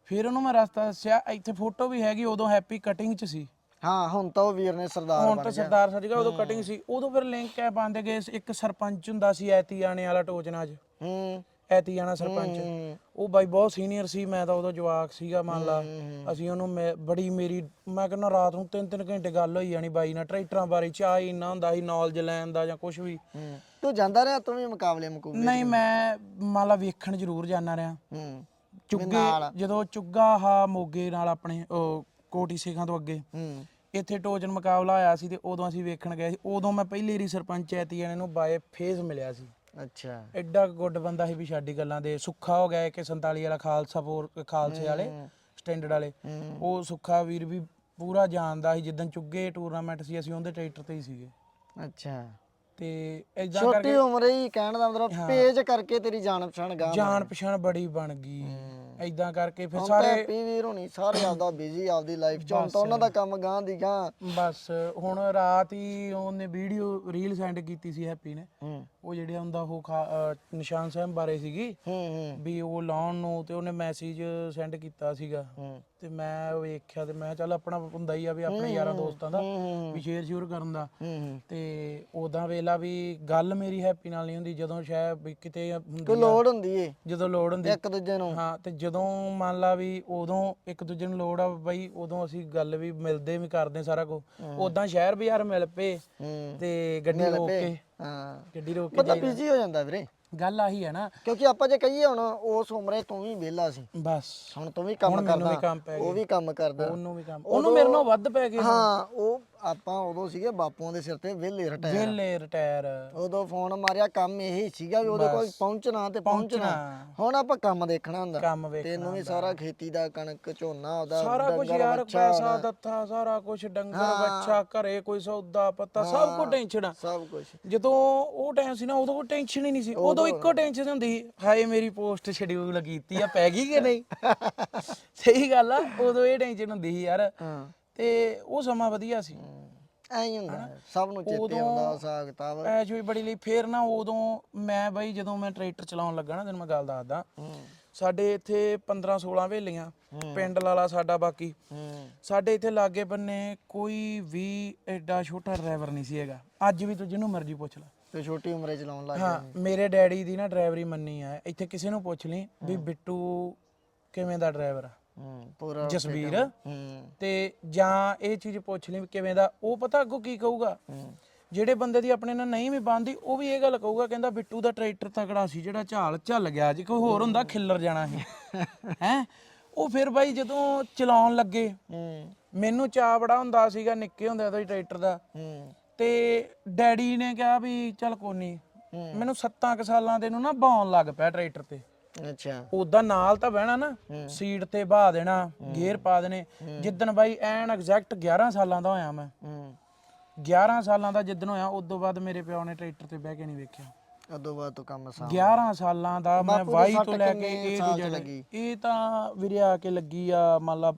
ਫਿਰ ਉਹਨੂੰ ਮੈਂ ਰਸਤਾ ਦੱਸਿਆ ਇੱਥੇ ਫੋਟੋ ਵੀ ਹੈਗੀ ਉਦੋਂ ਹੈਪੀ ਕਟਿੰਗ ਚ ਸੀ। ਹਾਂ ਹੁਣ ਤਾਂ ਉਹ ਵੀਰ ਨੇ ਸਰਦਾਰ ਹੁਣ ਤਾਂ ਸਰਦਾਰ ਸਰਜੀਗਾ ਉਦੋਂ ਕਟਿੰਗ ਸੀ। ਉਦੋਂ ਫਿਰ ਲਿੰਕ ਹੈ ਪਾਉਂਦੇ ਗਏ ਇੱਕ ਸਰਪੰਚ ਹੁੰਦਾ ਸੀ ਐਤੀਆਣੇ ਵਾਲਾ ਟੋਚਨਾ ਚ ਹੂੰ। ਐਤੀਆਣਾ ਸਰਪੰਚ। ਹੂੰ। ਉਹ ਬਾਈ ਬਹੁਤ ਸੀਨੀਅਰ ਸੀ ਮੈਂ ਤਾਂ ਉਦੋਂ ਜਵਾਕ ਸੀਗਾ ਮੰਨ ਲਾ। ਅਸੀਂ ਉਹਨੂੰ ਮੈਂ- ਬੜੀ ਮੇਰੀ ਮੈਂ ਕਹਿੰਦਾ ਰਾਤ ਨੂੰ 3-3 ਘੰਟੇ ਗੱਲ ਹੋਈ ਜਾਣੀ ਬਾਈ ਨਾਲ ਟਰੈਕਟਰਾਂ ਬਾਰੇ ਚਾਹ ਹੀ ਇੰਨਾ ਹੁੰਦਾ ਸੀ ਨੌਲੇਜ ਲੈਣ ਦਾ ਜਾਂ ਕੁਝ ਵੀ। ਹੂੰ। ਤੂੰ ਜਾਂਦਾ ਰਿਹਾ ਤੂੰ ਵੀ ਮੁਕਾਬਲੇ ਮੁਕੂਬਲੇ ਨਹੀਂ ਮੈਂ ਮੰਨ ਲਾ ਵੇਖਣ ਜ਼ਰੂਰ ਜਾਣਾ ਰਿਹਾ। ਹੂੰ। ਚੁੱਗੇ ਜਦੋਂ ਚੁੱਗਾ ਹਾ ਮੋਗੇ ਨਾਲ ਆਪਣੇ ਉਹ ਕੋਟੀ ਸੇਖਾਂ ਤੋਂ ਅੱਗੇ। ਹੂੰ। ਇੱਥੇ ਟੋਜਨ ਮੁਕਾਬਲਾ ਆਇਆ ਸੀ ਤੇ ਉਦੋਂ ਅਸੀਂ ਵੇਖਣ ਗਏ ਸੀ। ਉਦੋਂ ਮੈਂ ਪਹਿਲੀ ਵਾਰੀ ਸਰਪੰਚ ਐਤੀਆਣੇ ਨੂੰ ਬਾਏ ਫੇਸ ਮਿਲਿਆ ਸੀ। ਅੱਛਾ। ਐਡਾ ਗੁੱਡ ਬੰਦਾ ਸੀ ਵੀ ਸਾਡੀ ਗੱਲਾਂ ਦੇ ਸੁੱਖਾ ਹੋ ਗਿਆ ਕਿ 47 ਵਾਲਾ ਖਾਲਸਾ ਫੋਰ ਖਾਲਸੇ ਵਾਲੇ ਸਟੈਂਡਰਡ ਵਾਲੇ। ਹੂੰ। ਉਹ ਸੁੱਖਾ ਵੀਰ ਵੀ ਪੂਰਾ ਜਾਣਦਾ ਸੀ। ਜਿੱਦਣ ਚੁੱਗੇ ਟੂਰਨਾਮੈਂਟ ਸੀ ਅਸੀਂ ਉਹਦੇ ਟਰੈਕਟਰ ਤੇ ਹੀ ਸੀਗੇ। ਅੱਛਾ। ਤੇ ਐਦਾਂ ਛੋਟੀ ਉਮਰੇ ਹੀ ਕਹਿਣ ਦਾ ਮਤਲਬ ਪੇਜ ਕਰਕੇ ਤੇਰੀ ਜਾਣ ਪਛਾਣ ਗਾ ਜਾਣ ਪਛਾਣ ਬੜੀ ਬਣ ਗਈ। ਐਦਾਂ ਕਰਕੇ ਫਿਰ ਸਾਰੇ ਹੈਪੀ ਵੀਰ ਹੋਣੀ ਸਾਰੇ ਆਪਦਾ ਬਿਜ਼ੀ ਆਪਦੀ ਲਾਈਫ ਚ ਹੁਣ ਤਾਂ ਉਹਨਾਂ ਦਾ ਕੰਮ ਗਾਂ ਦੀ ਗਾਂ ਬਸ ਹੁਣ ਰਾਤ ਹੀ ਉਹਨੇ ਵੀਡੀਓ ਰੀਲ ਸੈਂਡ ਕੀਤੀ ਸੀ ਹੈਪੀ ਨੇ। ਹੂੰ। ਉਹ ਜਿਹੜੇ ਹੁੰਦਾ ਉਹ ਖਾ- ਅਹ ਨਿਸ਼ਾਨ ਸਾਹਿਬ ਬਾਰੇ ਸੀਗੀ ਹੂੰ ਵੀ ਉਹ ਲਾਉਣ ਨੂੰ ਤੇ ਉਹਨੇ ਮੈਸੇਜ ਸੈਂਡ ਕੀਤਾ ਸੀਗਾ। ਹੂੰ। ਤੇ ਮੈਂ ਵੇਖਿਆ ਤੇ ਮੈਂ ਚੱਲ ਆਪਣਾ ਹੁੰਦਾ ਹੀ ਆ ਵੀ ਆਪਣੇ ਯਾਰਾਂ ਦੋਸਤਾਂ ਦਾ ਵੀ ਸ਼ੇਅਰ ਸ਼ੂਰ ਕਰਨ ਦਾ। ਤੇ ਉਦਾਂ ਵੇਲਾ ਵੀ ਗੱਲ ਮੇਰੀ ਹੈਪੀ ਨਾਲ ਨਹੀਂ ਹੁੰਦੀ ਜਦੋਂ ਸ਼ਾਇਦ ਵੀ ਕਿਤੇ ਹੁੰਦੀ ਕੋਈ ਆ, ਲੋੜ ਹੁੰਦੀ ਏ। ਜਦੋਂ ਲੋੜ ਹੁੰਦੀ। ਇੱਕ ਦੂਜੇ ਨੂੰ। ਹਾਂ ਤੇ ਜਦੋਂ ਮੰਨ ਲਾ ਵੀ ਉਦੋਂ ਇੱਕ ਦੂਜੇ ਨੂੰ ਲੋੜ ਆ ਬਈ ਉਦੋਂ ਅਸੀਂ ਗੱਲ ਵੀ ਮਿਲਦੇ ਵੀ ਕਰਦੇ ਸਾਰਾ ਕੁਝ ਉਦਾਂ ਸ਼ਹਿਰ ਬਾਜ਼ਾਰ ਮਿਲ ਪਏ ਹੂੰ। ਤੇ ਗੱਡੀ ਰੋਕ ਕੇ ਹਾਂ। ਗੱਡੀ ਰੋਕ ਕੇ ਬੰਦਾ ਬਿਜ਼ੀ ਹੋ ਜਾਂਦਾ ਵੀਰੇ। ਗੱਲ ਆਹੀ ਹੈ ਨਾ। ਕਿਉਂਕਿ ਆਪਾਂ ਜੇ ਕਹੀਏ ਹੁਣ ਉਸ ਉਮਰੇ ਤੂੰ ਵੀ ਵਿਹਲਾ ਸੀ। ਬਸ। ਹੁਣ ਤੂੰ ਵੀ ਕੰਮ ਕਰਦਾ ਉਹ ਵੀ ਕੰਮ ਕਰਦਾ। ਉਹਨੂੰ ਵੀ ਕੰਮ ਉਹਨੂੰ ਮੇਰੇ ਨਾਲ ਵੱਧ ਪੈ ਗਿਆ। ਹਾਂ ਉਹ ਆਪਾਂ ਉਦੋਂ ਸੀਗੇ ਬਾਪੂਆਂ ਦੇ ਸਿਰ ਤੇ ਵਿਹਲੇ ਰਿਟਾਇਰ ਵੇਲੇ ਰਿਟਾਇਰ ਉਦੋਂ ਫੋਨ ਮਾਰਿਆ ਕੰਮ ਇਹ ਸੀਗਾ ਵੀ ਉਹਦੇ ਕੋਲ ਪਹੁੰਚਣਾ ਤੇ ਪਹੁੰਚਣਾ। ਹੁਣ ਆਪਾਂ ਕੰਮ ਦੇਖਣਾ ਹੁੰਦਾ। ਕੰਮ ਵੇਖ ਤੈਨੂੰ ਵੀ ਸਾਰਾ ਖੇਤੀ ਦਾ ਕਣਕ ਝੋਨਾ ਉਹਦਾ ਸਾਰਾ ਕੁਝ ਡੰਗਰ ਯਾਰ ਪੈਸਾ ਦਿੱਤਾ ਸਾਰਾ ਕੁਝ ਡੰਗਰ ਬੱਚਾ ਘਰੇ ਕੋਈ ਸੌਦਾ ਪੱਤਾ ਸਭ ਕੁਝ ਟੈਨਸ਼ਨ ਆ। ਸਭ ਕੁਝ ਜਦੋਂ ਉਹ ਟਾਈਮ ਸੀ ਨਾ ਉਦੋਂ ਕੋਈ ਟੈਨਸ਼ਨ ਹੀ ਨਹੀਂ ਸੀ। ਉਦੋਂ ਇੱਕੋ ਟੈਨਸ਼ਨ ਹੁੰਦੀ ਸੀ, ਹਾਏ ਮੇਰੀ ਪੋਸਟ ਸ਼ਡਿਊਲ ਕੀਤੀ ਆ ਪੈ ਗਈ ਕਿ ਨਹੀਂ? ਸਹੀ ਗੱਲ ਆ ਉਦੋਂ ਇਹ ਟੈਨਸ਼ਨ ਹੁੰਦੀ ਸੀ ਯਾਰ। ਹਾਂ। ਤੇ ਉਹ ਸਮਾਂ ਵਧੀਆ ਸੀ। ਐਂ ਹੀ ਹੁੰਦਾ ਸਭ ਨੂੰ ਚੇਤੇ ਆਉਂਦਾ ਹਿਸਾਬ ਕਿਤਾਬ। ਐਸ਼ ਵੀ ਬੜੀ ਲਈ ਫੇਰ ਨਾ ਉਦੋਂ ਮੈਂ ਬਈ ਜਦੋਂ ਮੈਂ ਟਰੈਕਟਰ ਚਲਾਉਣ ਲੱਗਾ ਨਾ ਤੈਨੂੰ ਮੈਂ ਗੱਲ ਦੱਸਦਾ। ਹੂੰ। ਸਾਡੇ ਇੱਥੇ 15 16 ਵੇਲੀਆਂ ਪਿੰਡ ਲਾਲਾ ਸਾਡਾ ਬਾਕੀ। ਹੂੰ। ਸਾਡੇ ਇੱਥੇ ਲਾਗੇ ਬੰਨੇ ਕੋਈ ਵੀ ਐਡਾ ਛੋਟਾ ਡਰਾਈਵਰ ਨਹੀਂ ਸੀ ਹੈਗਾ। ਅੱਜ ਵੀ ਤੂੰ ਜਿਹਨੂੰ ਮਰਜ਼ੀ ਪੁੱਛ ਲੈ। ਤੇ ਛੋਟੀ ਉਮਰੇ ਚਲਾਉਣ ਲੱਗ ਹਾਂ ਮੇਰੇ ਡੈਡੀ ਦੀ ਨਾ ਡਰਾਈਵਰੀ ਮੰਨੀ ਆ। ਇੱਥੇ ਕਿਸੇ ਨੂੰ ਪੁੱਛ ਲਈ ਵੀ ਬਿੱਟੂ ਕਿਵੇਂ ਦਾ ਡਰਾਈਵਰ ਆ? ਹੂੰ ਪੂਰਾ ਜਸਵੀਰ। ਹੂੰ। ਤੇ ਜਾਂ ਇਹ ਚੀਜ਼ ਪੁੱਛ ਲਈ ਵੀ ਕਿਵੇਂ ਦਾ ਉਹ ਪਤਾ ਅੱਗੋਂ ਕੀ ਕਹੂਗਾ। ਹੂੰ। ਜਿਹੜੇ ਬੰਦੇ ਦੀ ਆਪਣੇ ਨਾਲ ਨਹੀਂ ਵੀ ਬੰਦੀ ਉਹ ਵੀ ਇਹ ਗੱਲ ਕਹੂਗਾ ਕਹਿੰਦਾ ਬਿੱਟੂ ਦਾ ਟਰੈਕਟਰ ਤਕੜਾ ਸੀ ਜਿਹੜਾ ਝਾਲ ਝੱਲ ਗਿਆ ਜੀ ਕੋਈ ਹੋਰ ਹੁੰਦਾ ਖਿੱਲਰ ਜਾਣਾ ਸੀ। ਹੈ? ਉਹ ਫਿਰ ਬਾਈ ਜਦੋਂ ਚਲਾਉਣ ਲੱਗੇ ਹੂੰ। ਮੈਨੂੰ ਚਾਹ ਬੜਾ ਹੁੰਦਾ ਸੀਗਾ ਨਿੱਕੇ ਹੁੰਦੇ ਤੋਂ ਹੀ ਟਰੈਕਟਰ ਦਾ। ਹੂੰ। ਤੇ ਡੈਡੀ ਨੇ ਕਿਹਾ ਵੀ ਚੱਲ ਕੋਨੀ। ਮੈਨੂੰ 7 ਕੁ ਸਾਲਾਂ ਦੇ ਨੂੰ ਨਾ ਬਾਉਣ ਲੱਗ ਪਿਆ ਟਰੈਕਟਰ ਤੇ। ਅੱਛਾ। ਉਦਾਂ ਨਾਲ ਤਾਂ ਬਹਿਣਾ ਨਾ ਸੀਟ ਤੇ ਬਾਹ ਦੇਣਾ ਗੇਅਰ ਪਾ ਦੇਣੇ। ਜਿੱਦਣ ਬਾਈ ਐਨ ਐਗਜ਼ੈਕਟ 11 ਸਾਲਾਂ ਦਾ ਹੋਇਆ ਮੈਂ। ਹੂੰ। 11 ਸਾਲਾਂ ਦਾ ਜਿੱਦਣ ਹੋਇਆ ਉਦੋਂ ਬਾਅਦ ਮੇਰੇ ਪਿਓ ਨੇ ਟਰੈਕਟਰ ਤੇ ਬਹਿ ਕੇ ਨਹੀਂ ਵੇਖਿਆ। ਉਦੋਂ ਬਾਅਦ ਤੂੰ ਕੰਮ ਸਾਂ 11 ਸਾਲਾਂ ਦਾ ਮੈਂ ਵਾਈ ਤੋਂ ਲੈ ਕੇ ਇਹ ਜਿਹੜਾ ਲੱਗੀ? ਇਹ ਤਾਂ ਵੀਰੇ ਆ ਕੇ ਲੱਗੀ ਆ ਮੰਨ ਲਾ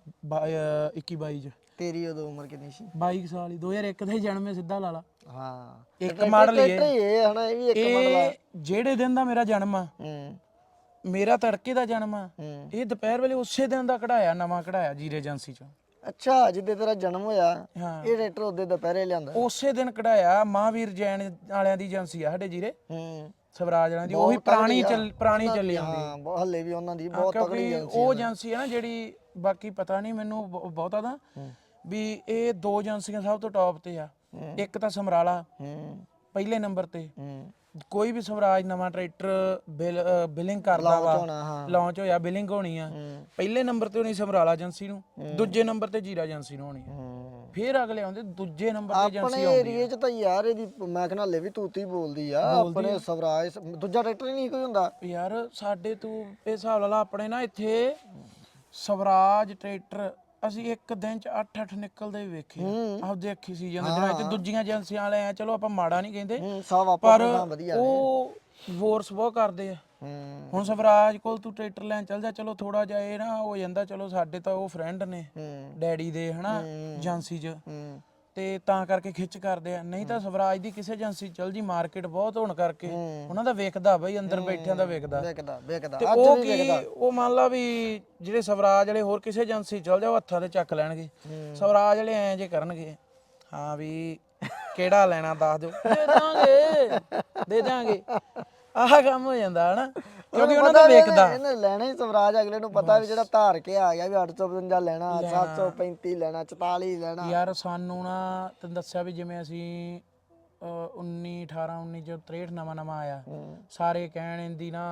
21 22 ਚ। ਤੇਰੀ ਉਦੋਂ ਉਮਰ ਕਿੰਨੀ ਸੀ? 22 ਸਾਲ ਹੀ 2001 ਦਾ ਜਨਮ ਸਿੱਧਾ ਲਾ ਲਾ। ਹਾਂ। ਇੱਕ ਮਾਡਲ ਹੀ ਇਹ। ਹਨਾ ਇਹ ਵੀ ਇੱਕ ਮਾਡਲ ਆ। ਇਹ ਜਿਹੜੇ ਦਿਨ ਦਾ ਮੇਰਾ ਜਨਮ ਆ ਹੂੰ। ਮੇਰਾ ਤੜਕੇ ਦਾ ਜਨਮ ਆ। ਹੂੰ। ਇਹ ਦੁਪਹਿਰ ਵੇਲੇ ਉਸੇ ਦਿਨ ਦਾ ਕਢਾਇਆ ਨਵਾਂ ਕਢਾਇਆ ਜੀਰੇ ਏਜੰਸੀ ਚੋਂ। ਅੱਛਾ ਜਿੱਦੇ ਤੇਰਾ ਜਨਮ ਹੋਇਆ ਹਾਂ। ਇਹ ਟਰੈਕਟਰ ਉਹਦੇ ਦੁਪਹਿਰੇ ਲਿਆਂਦਾ। ਉਸੇ ਦਿਨ ਕਢਾਇਆ ਮਹਾਵੀਰ ਜੈਨ ਵਾਲਿਆਂ ਦੀ ਏਜੰਸੀ ਆ ਸਾਡੇ ਜੀਰੇ। ਹੂੰ। ਸਵਰਾਜ ਵਾਲਿਆਂ ਦੀ ਉਹੀ ਪੁਰਾਣੀ ਚੱਲ ਪੁਰਾਣੀ ਚੱਲੀ ਆਉਂਦੀ ਹਾਂ ਬਹੁਤ ਹੱਲੇ ਵੀ ਉਹਨਾਂ ਦੀ ਬਹੁਤ ਤਕੜੀ ਕਿਉਂਕਿ ਏਜੰਸੀ ਉਹ ਏਜੰਸੀ ਹੈ ਨਾ ਜਿਹੜੀ ਬਾਕੀ ਪਤਾ ਨਹੀਂ ਮੈਨੂੰ ਬ- ਬਹੁਤਾ ਦਾ ਵੀ ਇਹ ਦੋ ਏਜੰਸੀਆਂ ਸਭ ਤੋਂ ਟੌਪ ਤੇ ਆ। ਇੱਕ ਤਾਂ ਸਮਰਾਲਾ ਹੂੰ। ਪਹਿਲੇ ਨੰਬਰ ਤੇ। ਹੂੰ। ਕੋਈ ਵੀ ਸਵਰਾਜ ਨਵਾਂ ਟਰੈਕਟਰ ਬਿਲ ਬਿਲਿੰਗ ਕਰਦਾ ਵਾ ਲਾਂਚ ਹੋਇਆ ਬਿਲਿੰਗ ਹੋਣੀ ਆ। ਪਹਿਲੇ ਨੰਬਰ ਤੇ ਹੋਣੀ ਸਮਰਾਲਾ ਏਜੰਸੀ ਨੂੰ ਦੂਜੇ ਨੰਬਰ ਤੇ ਜੀਰਾ ਏਜੰਸੀ ਨੂੰ ਹੋਣੀ ਆ। ਫਿਰ ਅਗਲੇ ਆਉਂਦੇ ਦੂਜੇ ਨੰਬਰ ਤੇ ਏਜੰਸੀ ਆਪਣੇ ਏਰੀਏ 'ਚ ਤਾਂ ਯਾਰ ਇਹਦੀ ਮੈਂ ਕਹਿੰਦਾ ਹੱਲੇ ਵੀ ਤੂਤੀ ਬੋਲਦੀ ਆ ਆਪਣੇ ਸਵਰਾਜ ਦੂਜਾ ਟਰੈਕਟਰ ਹੀ ਨਹੀਂ ਕੋਈ ਹੁੰਦਾ। ਯਾਰ ਸਾਡੇ ਤੂੰ ਇਹ ਹਿਸਾਬ ਲਾ ਲਾ ਆਪਣੇ ਨਾ ਇੱਥੇ ਸਵਰਾਜ ਟਰੈਕਟਰ ਅਸੀਂ ਇੱਕ ਦਿਨ ਚ 8-8 ਨਿਕਲਦੇ ਹੀ ਵੇਖੇ ਆ। ਆਪਦੇ ਅੱਖੀ ਸੀ ਜਾਂਦੇ ਜਿਹੜਾ ਇੱਥੇ ਦੂਜੀਆਂ ਏਜੰਸੀਆਂ ਵਾਲੇ ਆ ਚਲੋ ਆਪਾਂ ਮਾੜਾ ਨਹੀਂ ਕਹਿੰਦੇ। ਹੂੰ ਸਭ ਆਪਾਂ ਪਰ ਵਧੀਆ ਉਹ ਫੋਰਸ ਬਹੁਤ ਕਰਦੇ ਆ। ਹੂੰ। ਹੁਣ ਸਵਰਾਜ ਕੋਲ ਤੂੰ ਟਰੈਕਟਰ ਲੈਣ ਚੱਲ ਜਾ ਚਲੋ ਥੋੜਾ ਜਿਹਾ ਇਹ ਨਾ ਹੋ ਜਾਂਦਾ ਚਲੋ ਸਾਡੇ ਤਾਂ ਉਹ ਫਰੈਂਡ ਨੇ ਹੂੰ। ਡੈਡੀ ਦੇ ਹਨਾ ਏਜੰਸੀ 'ਚ। ਹੂੰ। ਤੇ ਤਾਂ ਕਰਕੇ ਖਿੱਚ ਕਰਦੇ ਆ। ਨਹੀਂ ਤਾਂ ਸਵਰਾਜ ਦੀ ਕਿਸੇ ਏਜੰਸੀ ਚੱਲ ਜੀ ਮਾਰਕੀਟ ਬਹੁਤ ਹੋਣ ਕਰਕੇ ਉਹਨਾਂ ਦਾ ਵੇਖਦਾ ਬਈ ਅੰਦਰ ਬੈਠਿਆਂ ਦਾ ਵੇਖਦਾ। ਵੇਖਦਾ ਵੇਖਦਾ। ਤੇ ਅੱਜ ਉਹ ਕੀ ਉਹ ਮੰਨ ਲਾ ਵੀ ਜਿਹੜੇ ਸਵਰਾਜ ਵਾਲੇ ਹੋਰ ਕਿਸੇ ਏਜੰਸੀ ਚੱਲ ਜਾਓ ਹੱਥਾਂ ਤੇ ਚੱਕ ਲੈਣਗੇ। ਸਵਰਾਜ ਵਾਲੇ ਐਂ ਜੇ ਕਰਨਗੇ ਹਾਂ ਵੀ ਕਿਹੜਾ ਲੈਣਾ ਦੱਸ ਦਿਓ। ਦੇ ਦਾਂਗੇ। ਦੇ ਦਾਂਗੇ। ਆਹ ਕੰਮ ਹੋ ਜਾਂਦਾ ਹਨਾ? ਕਿਉਂਕਿ ਉਹਨਾਂ ਦਾ ਵੇਖਦਾ। ਇਹਨੇ ਲੈਣਾ ਹੀ ਸਵਰਾਜ ਅਗਲੇ ਨੂੰ ਪਤਾ ਵੀ ਜਿਹੜਾ ਧਾਰ ਕੇ ਆ ਗਿਆ ਵੀ 855 ਲੈਣਾ 735 ਲੈਣਾ 44 ਲੈਣਾ। ਯਾਰ ਸਾਨੂੰ ਨਾ ਤੈਨੂੰ ਦੱਸਿਆ ਵੀ ਜਿਵੇਂ ਅਸੀਂ ਅਹ, 19 18 19 ਜੋ 63 ਨਵਾਂ ਨਵਾਂ ਆਇਆ ਸਾਰੇ ਕਹਿਣ ਇਹਦੀ ਨਾ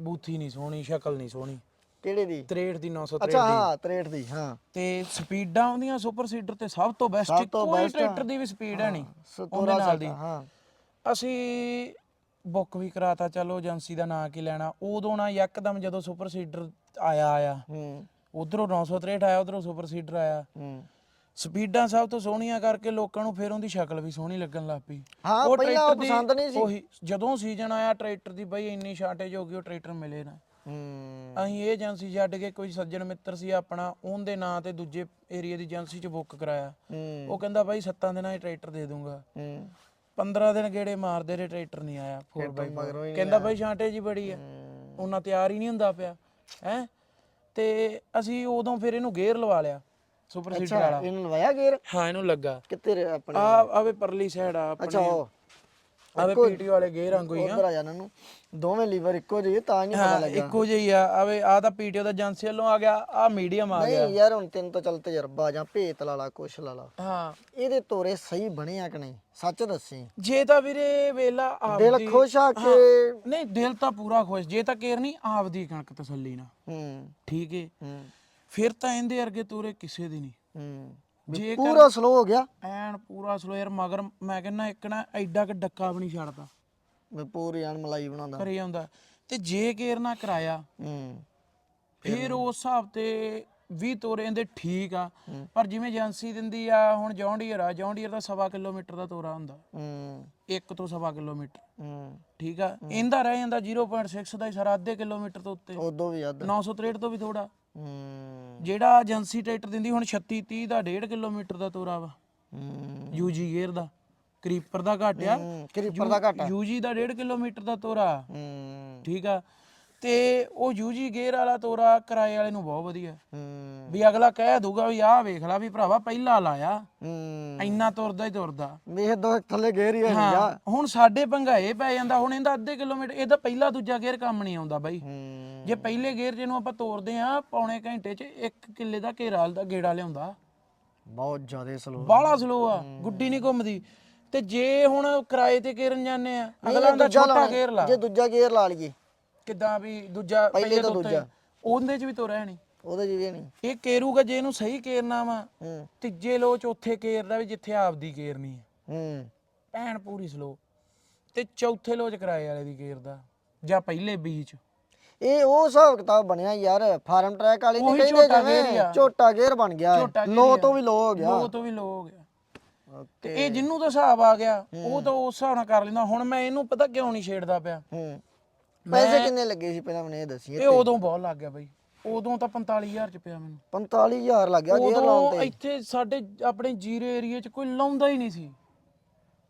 ਬੂਥੀ ਨਹੀਂ ਸੋਹਣੀ ਸ਼ਕਲ ਨਹੀਂ ਸੋਹਣੀ। ਕਿਹੜੇ ਦੀ? 63 ਦੀ 963 ਅੱਛਾ ਹਾਂ 63 ਦੀ ਹਾਂ। ਤੇ ਸਪੀਡਾਂ ਆਉਂਦੀਆਂ ਸੁਪਰ ਸੀਡਰ ਤੇ ਸਭ ਤੋਂ ਬੈਸਟ ਕੋਈ ਟਰੈਕਟਰ ਦੀ ਵੀ ਸਪੀਡ ਹੈ ਨਹੀਂ। ਉਹਦੇ ਨਾਲ ਦੀ। ਹਾਂ। ਅਸੀਂ ਬੁੱਕ ਵੀ ਕਰਾਤਾ ਚਲੋ ਏਜੰਸੀ ਦਾ ਨਾਂ ਕੀ ਲੈਣਾ। ਉਦੋਂ ਨਾ ਯਕਦਮ ਜਦੋਂ ਸੁਪਰ ਸੀਡਰ ਆਇਆ ਆਇਆ। ਹੂੰ। ਉਧਰੋਂ 963 ਆਇਆ ਉਧਰੋਂ ਸੁਪਰ ਸੀਡਰ ਆਇਆ। ਹੂੰ। ਸਪੀਡਾਂ ਸਭ ਤੋਂ ਸੋਹਣੀਆਂ ਕਰਕੇ ਲੋਕਾਂ ਨੂੰ ਫਿਰ ਉਹਦੀ ਸ਼ਕਲ ਵੀ ਸੋਹਣੀ ਲੱਗਣ ਲੱਗ ਪਈ। ਹਾਂ ਉਹ ਪਹਿਲਾਂ ਉਹ ਦੀ- ਪਸੰਦ ਨਹੀਂ ਸੀ। ਉਹੀ ਜਦੋਂ ਸੀਜ਼ਨ ਆਇਆ ਟਰੈਕਟਰ ਦੀ ਬਈ ਇੰਨੀ ਸ਼ਾਰਟੇਜ ਹੋ ਗਈ ਉਹ ਟਰੈਕਟਰ ਮਿਲੇ ਨਾ। ਹੂੰ। ਅਸੀਂ ਇਹ ਏਜੰਸੀ ਛੱਡ ਕੇ ਕੋਈ ਸੱਜਣ ਮਿੱਤਰ ਸੀ ਆਪਣਾ ਉਹਦੇ ਨਾਂ ਤੇ ਦੂਜੇ ਏਰੀਆ ਦੀ ਏਜੰਸੀ 'ਚ ਬੁੱਕ ਕਰਾਇਆ। ਹੂੰ। ਉਹ ਕਹਿੰਦਾ ਬਾਈ ਸੱਤਾਂ ਦਿਨਾਂ 'ਚ ਟਰੈਕਟਰ ਦੇ ਦੂੰਗਾ। ਹੂੰ। 15 ਦਿਨ ਗੇੜੇ ਮਾਰਦੇ ਰਹੇ ਟਰੈਕਟਰ ਨਹੀਂ ਆਇਆ 4x4 ਕਹਿੰਦਾ ਬਾਈ ਸ਼ਾਰਟੇਜ ਹੀ ਬੜੀ ਆ। ਉਹਨਾਂ ਤਿਆਰ ਹੀ ਨਹੀਂ ਹੁੰਦਾ ਪਿਆ ਹੈ? ਤੇ ਅਸੀਂ ਉਦੋਂ ਫਿਰ ਇਹਨੂੰ ਗੇਅਰ ਲਵਾ ਲਿਆ ਸੁਪਰ ਸੀਡਰ ਵਾਲਾ। ਇਹਨੂੰ ਲਵਾਇਆ ਗੇਰ ਹਾਂ ਇਹਨੂੰ ਲੱਗਾ। ਕਿੱਥੇ ਆਪਣੇ? ਆ ਆਵੇ ਪਰਲੀ ਸਾਈਡ ਆ ਆਪਣੇ। ਆਵੇ ਪੀਟੀ ਵਾਲੇ ਗੇਅਰ ਵਾਂਗੂ ਹੀ ਆ। ਉਧਰ ਆ ਜਾਣ ਨੂੰ ਦੋਵੇਂ ਲੀਵਰ ਇੱਕੋ ਜਿਹੇ ਤਾਂ ਹੀ ਪਤਾ ਹਾਂ ਇੱਕੋ ਜਿਹੀ ਆ। ਆਵੇ ਆ ਤਾਂ ਪੀਟੀ ਦਾ ਏਜੰਸੀ ਵੱਲੋਂ ਆ ਗਿਆ ਆ ਮੀਡੀਅਮ ਆ ਗਿਆ। ਨਹੀਂ ਯਾਰ ਹੁਣ ਤੈਨੂੰ ਤਾਂ ਚੱਲ ਤਜਰਬਾ ਜਾਂ ਭੇਤ ਲਾ ਲਾ ਕੁਛ ਲਾ ਲਾ। ਹਾਂ। ਇਹਦੇ ਤੋਰੇ ਸਹੀ ਬਣੇ ਆ ਕਿ ਨਹੀਂ? ਸੱਚ ਦੱਸੀ। ਜੇ ਤਾਂ ਵੀਰੇ ਵੇਲਾ ਦਿਲ ਆਪਦੀ ਖੁਸ਼ ਆ ਕਿ ਨਹੀਂ ਦਿਲ ਤਾਂ ਪੂਰਾ ਖੁਸ਼। ਜੇ ਤਾਂ ਕੇਰ ਨਹੀਂ ਆਪਦੀ ਕਣਕ ਤਸੱਲੀ ਨਾ ਹੂੰ। ਠੀਕ ਏ। ਹੂੰ। ਫਿਰ ਤਾਂ ਇਹਦੇ ਵਰਗੇ ਤੋਰੇ ਕਿਸੇ ਦੀ ਨਹੀਂ। ਹੂੰ। ਜੇ ਪੂਰਾ ਸਲੋ ਹੋ ਗਿਆ। ਐਨ ਪੂਰਾ ਸਲੋ ਯਾਰ ਮਗਰ ਮੈਂ ਕਹਿੰਦਾ ਇੱਕ ਨਾ ਐਡਾ ਕ ਡੱਕਾ ਵੀ ਨਹੀਂ ਛੱਡਦਾ। ਮੈਂ ਪੂਰੀ ਆਣ ਮਲਾਈ ਬਣਾਉਂਦਾ। ਕਰੇ ਜਾਂਦਾ ਤੇ ਜੇ ਕੇਰ ਨਾ ਕਰਾਇਆ ਹੂੰ। ਫਿਰ ਉਸ ਹਿਸਾਬ ਤੇ 20 ਤੋਰੇ ਇਹਦੇ ਠੀਕ ਆ। ਪਰ ਜਿਵੇਂ ਏਜੰਸੀ ਦਿੰਦੀ ਆ ਹੁਣ ਜੌਂਡੀਅਰ ਆ ਜੌਂਡੀਅਰ ਦਾ ਸਵਾ ਕਿਲੋਮੀਟਰ ਦਾ ਤੋਰਾ ਹੁੰਦਾ। ਹੂੰ। ਇੱਕ ਤੋਂ ਸਵਾ ਕਿਲੋਮੀਟਰ। ਹੂੰ। ਠੀਕ ਆ? ਇਹਦਾ ਰਹਿ ਜਾਂਦਾ 0.6 ਦਾ ਹੀ ਸਾਰਾ ਅੱਧੇ ਕਿਲੋਮੀਟਰ ਤੋਂ ਉੱਤੇ। ਉਦੋਂ ਵੀ ਅੱਧ। 963 ਤੋਂ ਵੀ ਥੋੜਾ ਜਿਹੜਾ ਏਜੰਸੀ ਟਰੈਕਟਰ ਦਿੰਦੀ ਹੁਣ 36 30 ਦਾ 1.5 ਕਿਲੋਮੀਟਰ ਦਾ ਤੋਰਾ ਵਾ। ਯੂਜੀ ਗੇਅਰ ਦਾ ਕਰੀਪਰ ਦਾ ਘੱਟ ਆ। ਹੂੰ, ਕਰੀਪਰ ਦਾ ਘਾਟਾ ਯੂਜੀ ਦਾ 1.5 ਕਿਲੋਮੀਟਰ ਦਾ ਤੋਰਾ। ਠੀਕ ਆ। ਤੇ ਉਹ ਯੂਜੀ ਗੇਅਰ ਵਾਲਾ ਤੋਰਾ ਕਿਰਾਏ ਵਾਲੇ ਨੂੰ ਬਹੁਤ ਵਧੀਆ। ਵੀ ਅਗਲਾ ਕਹਿ ਦੂਗਾ ਵੀ ਆਹ ਵੇਖ ਲੈ ਵੀ ਭਰਾਵਾ ਪਹਿਲਾਂ ਲਾਇਆ। ਇੰਨਾ ਤੁਰਦਾ ਹੀ ਤੁਰਦਾ। ਵੇਖ ਦੋ ਥੱਲੇ ਗੇਰ ਹੀ ਹਾਂ ਹੁਣ ਸਾਡੇ ਪੰਗਾਏ ਪੈ ਜਾਂਦਾ ਹੁਣ ਇਹਦਾ ਅੱਧੇ ਕਿਲੋਮੀਟਰ ਇਹਦਾ ਪਹਿਲਾ ਦੂਜਾ ਗੇਅਰ ਕੰਮ ਨਹੀਂ ਆਉਂਦਾ ਬਾਈ। ਜੇ ਪਹਿਲੇ ਗੇਅਰ ਜਿਹਨੂੰ ਆਪਾਂ ਤੋਰਦੇ ਆ ਪੌਣੇ ਘੰਟੇ 'ਚ 1 ਕਿੱਲੇ ਦਾ ਘੇਰਾ ਦਾ ਗੇੜਾ ਲਿਆਉਂਦਾ। ਬਹੁਤ ਜ਼ਿਆਦਾ ਸਲੋ ਬਾਹਲਾ ਸਲੋ ਆ ਗੁੱਡੀ ਨਹੀਂ ਘੁੰਮਦੀ। ਤੇ ਜੇ ਹੁਣ ਕਿਰਾਏ ਤੇ ਗੇਰਨ ਜਾਂਦੇ ਆ ਅਗਲਾ ਦਾ ਛੋਟਾ ਗੇਅਰ ਲਾ। ਜੇ ਦੂਜਾ ਗੇਅਰ ਲਾ ਲਈਏ। ਕਿਦਾਂ ਵੀ ਦੂਜਾ ਪਹਿਲੇ ਤੋਂ ਦੂਜਾ। ਉਹਦੇ 'ਚ ਵੀ ਤੋਰਿਆ ਨਹੀਂ। ਉਹਦੇ ਜਿਵੇਂ ਨਹੀਂ। ਇਹ ਕੇਰੂਗਾ ਜੇ ਇਹਨੂੰ ਸਹੀ ਕੇਰਨਾ ਵਾ ਤੀਜੇ ਲੋ ਚੌਥੇ ਕੇਰਦਾ ਵੀ ਜਿੱਥੇ ਆਪਦੀ ਕੇਰਨੀ ਹੈ ਹੂੰ। ਭੈਣ ਪੂਰੀ ਸਲੋ ਤੇ ਚੌਥੇ ਲੋ ਚ ਕਿਰਾਏ ਵਾਲੇ ਦੀ ਕੇਰਦਾ ਜਾਂ ਪਹਿਲੇ ਬੀਚ ਇਹ ਉਹ ਹਿਸਾਬ ਕਿਤਾਬ ਬਣਿਆ ਯਾਰ ਫਾਰਮ ਟਰੈਕ ਵਾਲੇ ਨਹੀਂ ਉਹੀ ਕਹਿੰਦੇ ਝੋਟਾ ਗੇਅਰ ਹੀ ਜਿਵੇਂ ਆ। ਝੋਟਾ ਗੇਅਰ ਬਣ ਗਿਆ ਝੋਟਾ ਗੇਅਰ ਲੋ ਹੀ ਆ। ਤੋਂ ਵੀ ਲੋ ਹੋ ਗਿਆ। ਉਹ ਤੋਂ ਵੀ ਲੋ ਹੋ ਗਿਆ। ਤੇ ਇਹ ਜਿੰਨੂੰ ਦਾ ਹਿਸਾਬ ਆ ਗਿਆ ਉਹ ਤਾਂ ਉਸ ਹਿਸਾਬ ਨਾਲ ਕਰ ਲੈਂਦਾ। ਹੁਣ ਮੈਂ ਇਹਨੂੰ ਪਤਾ ਕਿਉਂ ਨਹੀਂ ਛੇੜਦਾ ਪਿਆ? ਹੂੰ। ਪੈਸੇ ਕਿੰਨੇ ਲੱਗੇ ਸੀ ਪਹਿਲਾਂ ਮੈਨੂੰ ਇਹ ਦੱਸੀ ਇਹ ਉਦੋਂ ਬਹੁਤ ਲੱਗ ਗਿਆ ਬਾਈ। ਉਦੋਂ ਤਾਂ 45000 ਚ ਪਿਆ ਮੈਨੂੰ। 45000 ਲੱਗਿਆ ਗੇਅਰ ਲਾਉਣ ਉਦੋਂ ਇੱਥੇ ਸਾਡੇ ਆਪਣੇ ਜੀਰੇ ਏਰੀਆ ਚ ਕੋਈ ਲਾਉਂਦਾ ਹੀ ਨਹੀਂ ਸੀ।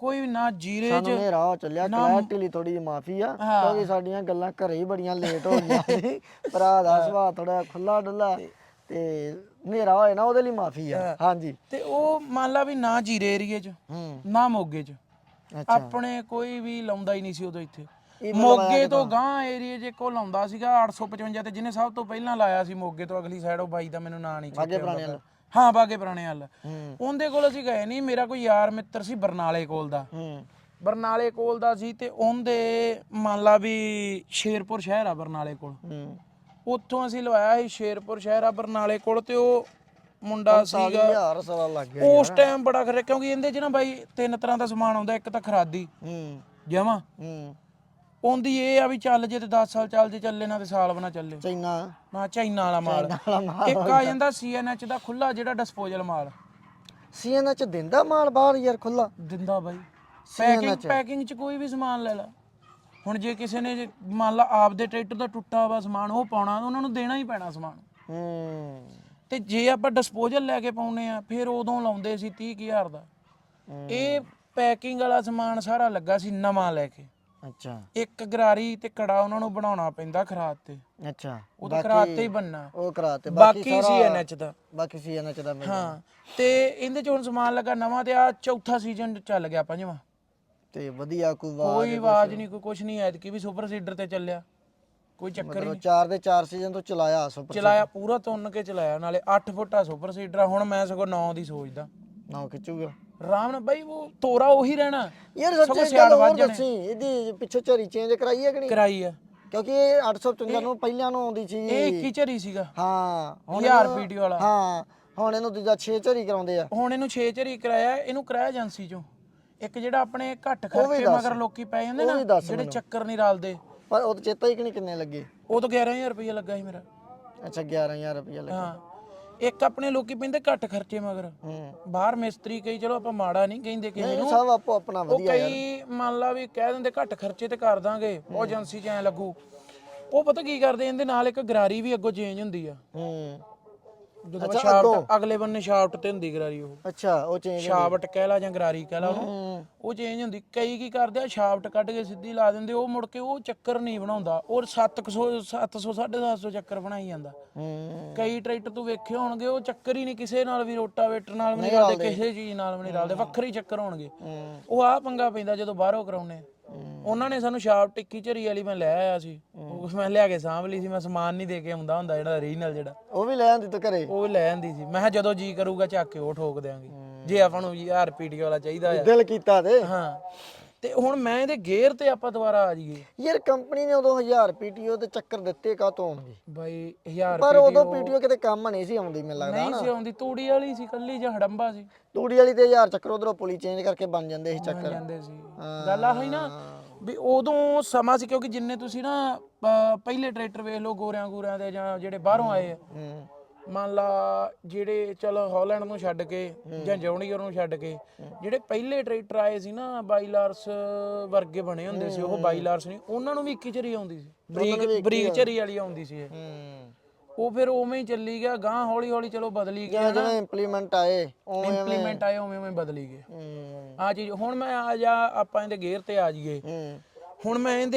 ਕੋਈ ਨਾ ਜੀਰੇ ਚ ਸਾਨੂੰ ਇਹ ਰਾਹ ਚੱਲਿਆ ਕਲੈਰਿਟੀ ਲਈ ਥੋੜੀ ਜਿਹੀ ਮਾਫੀ ਆ। ਕਿਉਂਕਿ ਸਾਡੀਆਂ ਗੱਲਾਂ ਘਰੇ ਹੀ ਬੜੀਆਂ ਲੇਟ ਹੋ ਗਈਆਂ ਸੀ ਭਰਾ ਦਾ ਸੁਭਾਅ ਥੋੜਾ ਖੁੱਲਾ ਡੁੱਲਾ ਤੇ ਹਨੇਰਾ ਹੋਏ ਨਾ ਉਹਦੇ ਲਈ ਮਾਫੀ ਆ। ਹਾਂਜੀ। ਤੇ ਉਹ ਮੰਨ ਲਾ ਵੀ ਨਾ ਜੀਰੇ ਏਰੀਏ ਚ ਹੂੰ। ਨਾ ਮੋਗੇ ਚ। ਅੱਛਾ। ਆਪਣੇ ਕੋਈ ਵੀ ਲਾਉਂਦਾ ਹੀ ਨਹੀਂ ਸੀ ਉਦੋਂ ਇੱਥੇ। ਮੋਗੇ ਤੋਂ ਗਾਂ ਏਰੀਏ 'ਚ ਕੋ ਲਾਉਂਦਾ ਸੀਗਾ 855 ਤੇ ਜਿਹਨੇ ਸਭ ਤੋਂ ਪਹਿਲਾਂ ਲਾਇਆ ਸੀ ਮੋਗੇ ਤੋਂ ਅਗਲੀ ਸਾਈਡ ਉਹ ਬਾਈ ਦਾ ਮੈਨੂੰ ਨਾਂ ਨਹੀਂ ਚੇਤੇ ਪੁਰਾਣੇ ਆਉਂਦਾ ਹਾਂ ਬਾਗੇ ਪੁਰਾਣੇ ਹੱਲ। ਉਹਦੇ ਕੋਲ ਅਸੀਂ ਗਏ ਨਹੀਂ ਮੇਰਾ ਕੋਈ ਯਾਰ ਮਿੱਤਰ ਸੀ ਬਰਨਾਲੇ ਕੋਲ ਦਾ। ਬਰਨਾਲੇ ਕੋਲ ਦਾ ਸੀ ਤੇ ਉਹਦੇ ਮੰਨ ਲਾ ਵੀ ਸ਼ੇਰਪੁਰ ਸ਼ਹਿਰ ਆ ਬਰਨਾਲੇ ਕੋਲ। ਉੱਥੋਂ ਅਸੀਂ ਲਵਾਇਆ ਸੀ ਸ਼ੇਰਪੁਰ ਸ਼ਹਿਰ ਆ ਬਰਨਾਲੇ ਕੋਲ ਤੇ ਉਹ ਮੁੰਡਾ ਸੀਗਾ। 40000 ਸਵਾ ਲੱਗ ਗਿਆ ਉਸ ਟਾਈਮ ਬੜਾ ਖਰੇ ਕਿਉਂਕਿ ਇਹਦੇ 'ਚ ਨਾ ਬਾਈ ਤਿੰਨ ਤਰ੍ਹਾਂ ਦਾ ਸਮਾਨ ਆਉਂਦਾ ਇੱਕ ਤਾਂ ਖਰਾਦੀ ਹੂੰ। ਜਮਾ। ਹੂੰ। ਉਹਦੀ ਇਹ ਆ ਵੀ ਚੱਲ ਜੇ ਤੇ 10 ਸਾਲ ਚੱਲ ਜੇ ਚੱਲੇ ਨਾ ਤੇ ਸਾਲ ਬਣਾ ਚੱਲੇ। ਚੈਨਾ। ਨਾ ਚਾਈਨਾ ਵਾਲਾ ਮਾਲ। ਵਾਲਾ ਮਾਲ। ਇੱਕ ਆ ਜਾਂਦਾ ਸੀਐਨਐਚ ਦਾ ਖੁੱਲਾ ਜਿਹੜਾ ਡਿਸਪੋਜ਼ਲ ਮਾਲ। ਸੀਐਨ ਚ ਦਿੰਦਾ ਮਾਲ ਬਾਹਰ ਯਾਰ ਖੁੱਲਾ ਦਿੰਦਾ ਬਾਈ। ਪੈਕਿੰਗ ਪੈਕਿੰਗ ਚ ਕੋਈ ਵੀ ਸਮਾਨ ਲੈ ਲਾ। ਹੁਣ ਜੇ ਕਿਸੇ ਨੇ ਮੰਨ ਲਾ ਆਪਦੇ ਟਰੈਕਟਰ ਦਾ ਟੁੱਟਾ ਵਾ ਸਮਾਨ ਉਹ ਪਾਉਣਾ ਉਹਨਾਂ ਨੂੰ ਦੇਣਾ ਹੀ ਪੈਣਾ ਸਮਾਨ। ਹੂੰ। ਤੇ ਜੇ ਆਪਾਂ ਡਿਸਪੋਜ਼ਲ ਲੈ ਕੇ ਪਾਉਨੇ ਆ ਫਿਰ ਉਦੋਂ ਲਾਉਂਦੇ ਸੀ 30000 ਦਾ। ਇਹ ਪੈਕਿੰਗ ਵਾਲਾ ਸਮਾਨ ਸਾਰਾ ਲੱਗਾ ਸੀ ਨਵਾਂ ਲੈ ਕੇ। ਅੱਛਾ। ਇੱਕ ਗਰਾਰੀ ਤੇ ਕੜਾ ਉਹਨਾਂ ਨੂੰ ਬਣਾਉਣਾ ਪੈਂਦਾ ਖਰਾਤ ਤੇ। ਅੱਛਾ। ਉਹ ਤਾਂ ਖਰਾਤ ਤੇ ਹੀ ਬੰਨਾ ਉਹ ਕਰਾਤੇ ਬਾਕੀ ਸੀਐਨਐਚ ਦਾ। ਬਾਕੀ ਸੀਐਨ ਚ ਦਾ ਮਿਲ ਹਾਂ ਤੇ ਇਹਦੇ ਚ ਹੁਣ ਸਮਾਨ ਲੱਗਾ ਨਵਾਂ ਤੇ ਆ ਚੌਥਾ ਸੀਜ਼ਨ ਚੱਲ ਗਿਆ ਪੰਜਵਾਂ ਤੇ ਵਧੀਆ ਕੋਈ ਵਾਰ ਕੋਈ ਆਵਾਜ਼ ਨਹੀਂ ਕੋਈ ਕੁਛ ਨਹੀਂ ਐਤਕੀ ਵੀ ਸੁਪਰ ਸੀਡਰ ਤੇ ਚੱਲਿਆ। ਕੋਈ ਚੱਕਰ ਹੀ ਮਤਲਬ ਚਾਰ ਦੇ ਚਾਰ ਸੀਜ਼ਨ ਤੋਂ ਚਲਾਇਆ ਸੁਪਰ ਚਲਾਇਆ ਪੂਰਾ ਤੁੰਨ ਕੇ ਚਲਾਇਆ ਨਾਲੇ 8 ਫੁੱਟਾ ਸੁਪਰ ਸੀਡਰ ਹੁਣ ਮੈਂ ਸਗੋਂ 9 ਦੀ ਸੋਚਦਾ। ਨਾ ਖਿੱਚੂਗਾ। ਆਰਾਮ ਨਾਲ ਬਾਈ ਉਹ ਤੋਰਾ ਉਹੀ ਰਹਿਣਾ। ਯਾਰ ਸੱਚੇ ਗੱਲ ਹੋਰ। ਦੱਸੀ ਇਹਦੀ ਪਿੱਛੋਂ ਝਰੀ ਚੇਂਜ ਕਰਾਈ ਹੈ ਕਿ ਨਹੀਂ? ਕਰਾਈ ਆ। ਕਿਉਂਕਿ ਇਹ 855 ਨੂੰ ਪਹਿਲਾਂ ਨੂੰ ਆਉਂਦੀ ਸੀ। ਇਹ 21 ਝਰੀ ਸੀਗਾ। ਹਾਂ ਹੁਣ 1000 ਇਹਨੂੰ- ਪੀਟੀ ਵਾਲਾ। ਹਾਂ ਹੁਣ ਇਹਨੂੰ ਦੂਜਾ 6 ਝਰੀ ਕਰਾਉਂਦੇ ਆ। ਹੁਣ ਇਹਨੂੰ 6 ਝਰੀ ਕਰਾਇਆ ਇਹਨੂੰ ਕਰਾਇਆ ਏਜੰਸੀ ਚੋਂ। ਇੱਕ ਜਿਹੜਾ ਆਪਣੇ ਘੱਟ ਖਰਚੇ ਮਗਰ ਲੋਕੀ ਪੈ ਜਾਂਦੇ ਨਾ ਜਿਹੜੇ ਚੱਕਰ ਨਹੀਂ ਰਲਦੇ। ਪਰ ਉਹ ਤਾਂ ਚੇਤਾ ਹੀ ਕਿ ਨਹੀਂ ਕਿੰਨੇ ਲੱਗੇ। ਉਹ ਤਾਂ 11000 ਰੁਪਏ ਲੱਗਾ ਸੀ ਮੇਰਾ। ਅੱਛਾ 11000 ਰੁਪਏ ਲੱਗੇ। ਹਾਂ। ਇੱਕ ਆਪਣੇ ਲੋਕੀ ਪੈਂਦੇ ਘੱਟ ਖਰਚੇ ਮਗਰ। ਬਾਹਰ ਮਿਸਤਰੀ ਕਈ ਚਲੋ ਆਪਾਂ ਮਾੜਾ ਨਹੀਂ ਕਹਿੰਦੇ ਕਿਸੇ ਨੂੰ। ਸਭ ਆਪੋ ਆਪਣਾ ਉਹ ਵਧੀਆ ਕਈ ਮੰਨ ਲਾ ਵੀ ਕਹਿ ਦਿੰਦੇ ਘੱਟ ਖਰਚੇ ਤੇ ਕਰ ਦਾਂਗੇ ਉਹ ਏਜੰਸੀ 'ਚ ਐ ਲੱਗੂ। ਉਹ ਪਤਾ ਕੀ ਕਰਦੇ ਇਹਦੇ ਨਾਲ ਇੱਕ ਗਰਾਰੀ ਵੀ ਅੱਗੋਂ ਚੇਂਜ ਹੁੰਦੀ ਆ। ਹੂੰ। ਜਦੋਂ ਸ਼ਾਫਟ ਅਗਲੇ ਬੰਨੇ ਸ਼ਾਫਟ ਤੇ ਹੁੰਦੀ ਗਰਾਰੀ ਉਹ। ਅੱਛਾ ਉਹ ਚੇਂਜ ਸ਼ਾਫਟ ਕਹਿ ਲਾ ਜਾਂ ਗਰਾਰੀ ਕਹਿ ਲਾ ਉਹਨੂੰ ਉਹ ਚੇਂਜ ਹੁੰਦੀ। ਕਈ ਕੀ ਕਰਦੇ ਆ ਸ਼ਾਫਟ ਕੱਢ ਕੇ ਸਿੱਧੀ ਲਾ ਦਿੰਦੇ ਉਹ ਮੁੜ ਕੇ ਉਹ ਚੱਕਰ ਨਹੀਂ ਬਣਾਉਂਦਾ। ਉਹ 700 700 750 ਚੱਕਰ ਬਣਾਈ ਜਾਂਦਾ। ਹੂੰ। ਕਈ ਟਰੈਕਟਰ ਤੂੰ ਵੇਖੇ ਹੋਣਗੇ ਉਹ ਚੱਕਰ ਹੀ ਨਹੀਂ ਕਿਸੇ ਨਾਲ ਵੀ ਰੋਟਾਵੇਟਰ ਨਾਲ ਵੀ ਨਹੀਂ ਰਲਦੇ। ਕਿਸੇ ਚੀਜ਼ ਨਾਲ ਵੀ ਨਹੀਂ ਰਲਦੇ ਵੱਖਰੇ ਹੀ ਚੱਕਰ ਹੋਣਗੇ। ਹੂੰ। ਉਹ ਆ ਪੰਗਾ ਪੈਂਦਾ ਜਦੋਂ ਬਾਹਰੋਂ ਕਰਾਉਨੇ ਉਹਨਾਂ ਨੇ ਸਾਨੂੰ ਸ਼ਾਪ ਟਿੱਕੀ ਝਰੀ ਵਾਲੀ ਮੈਂ ਲੈ ਆਇਆ ਸੀ। ਉਹ ਮੈਂ ਲਿਆ ਕੇ ਸਾਂਭ ਲਈ ਸੀ ਮੈਂ ਸਮਾਨ ਨਹੀਂ ਦੇ ਕੇ ਆਉਂਦਾ ਹੁੰਦਾ ਜਿਹੜਾ ਰੀਨਲ ਜਿਹੜਾ। ਉਹ ਵੀ ਲੈ ਆਂਦੀ ਤੂੰ ਘਰੇ? ਉਹ ਲੈ ਆਂਦੀ ਸੀ। ਮੈਂ ਕਿਹਾ ਜਦੋਂ ਜੀ ਕਰੂਗਾ ਚੱਕ ਕੇ ਉਹ ਠੋਕ ਦੇਾਂਗੇ ਜੇ ਆਪਾਂ ਨੂੰ ਜੀ ਆਰਪੀਟੀ ਵਾਲਾ ਚਾਹੀਦਾ ਆ। ਦਿਲ ਕੀਤਾ ਤੇ। ਹਾਂ। ਤੇ ਹੁਣ ਮੈਂ ਇਹਦੇ ਗੇਅਰ ਤੇ ਆਪਾਂ ਦੁਬਾਰਾ ਆ ਜਾਈਏ। ਯਾਰ ਕੰਪਨੀ ਨੇ ਉਦੋਂ 1000 ਪੀਟੀਓ ਤੇ ਚੱਕਰ ਦਿੱਤੇ ਕਾ ਤੋਂ ਹੋਣਗੇ ਬਾਈ 1000 ਪਰ ਉਦੋਂ ਪੀਟੀਓ ਕਿਤੇ ਕੰਮ ਨਹੀਂ ਸੀ ਆਉਂਦੀ ਮੈਨੂੰ ਲੱਗਦਾ ਨਹੀਂ ਸੀ ਆਉਂਦੀ। ਤੂੜੀ ਵਾਲੀ ਸੀ ਕੱਲੀ ਜਾਂ ਹੜੰਬਾ ਸੀ। ਤੂੜੀ ਵਾਲੀ ਤੇ 1000 ਚੱਕਰ ਉਧਰੋਂ ਪੁਲੀ ਚੇਂਜ ਕਰਕੇ ਬਣ ਜਾਂਦੇ ਸੀ ਚੱਕਰ। ਜਾਂਦੇ ਸੀ। ਗੱਲ ਆ ਹੀ ਨਾ ਵੀ ਉਦੋਂ ਸਮਾਂ ਸੀ ਕਿਉਂਕਿ ਜਿੰਨੇ ਤੁਸੀਂ ਨਾ ਪ- ਪਹਿਲੇ ਟਰੈਕਟਰ ਵੇਖ ਲਓ ਗੋਰਿਆਂ ਗੋਰਿਆਂ ਦੇ ਜਾਂ ਜਿਹੜੇ ਬਾਹਰੋਂ ਆਏ ਆ। ਹੂੰ ਮੰਨ ਲਾ ਜਿਹੜੇ ਚਲ ਹਾਲੈਂਡ ਨੂੰ ਛੱਡ ਕੇ ਜਾਂ ਜੌਂਡੀਅਰ ਨੂੰ ਛੱਡ ਕੇ ਜਿਹੜੇ ਪਹਿਲੇ ਟਰੈਕਟਰ ਆਏ ਸੀ ਨਾ ਬਾਈਲਾਰਸ ਵਰਗੇ ਬਣੇ ਹੁੰਦੇ ਸੀ ਉਹ ਬਾਈਲਾਰਸ ਨਹੀਂ ਉਹਨਾਂ ਨੂੰ ਵੀ ਇੱਕੀ ਝਰੀ ਆਉਂਦੀ ਸੀ। ਬਰੀਕ ਬਰੀਕ ਝਰੀ ਵਾਲੀ ਆਉਂਦੀ ਸੀ ਇਹ। ਹੂੰ। ਉਹ ਫਿਰ ਉਵੇਂ ਹੀ ਚੱਲੀ ਗਿਆ ਗਾਂ ਹੌਲੀ ਹੌਲੀ ਚਲੋ ਬਦਲੀ ਗਿਆ ਜਿਵੇਂ ਜਿਵੇਂ ਇੰਪਲੀਮੈਂਟ ਆਏ ਉਵੇਂ ਇੰਪਲੀਮੈਂਟ ਆਏ ਉਵੇਂ ਉਵੇਂ ਬਦਲੀ ਗਏ। ਹੂੰ। ਆ ਚੀਜ਼ ਹੁਣ ਮੈਂ ਆ ਜਾ ਆਪਾਂ ਇਹਦੇ ਗੇਅਰ ਤੇ ਆ ਜਾਈਏ। ਹੂੰ। ਹੁਣ ਮੈਂ ਇਹਦੇ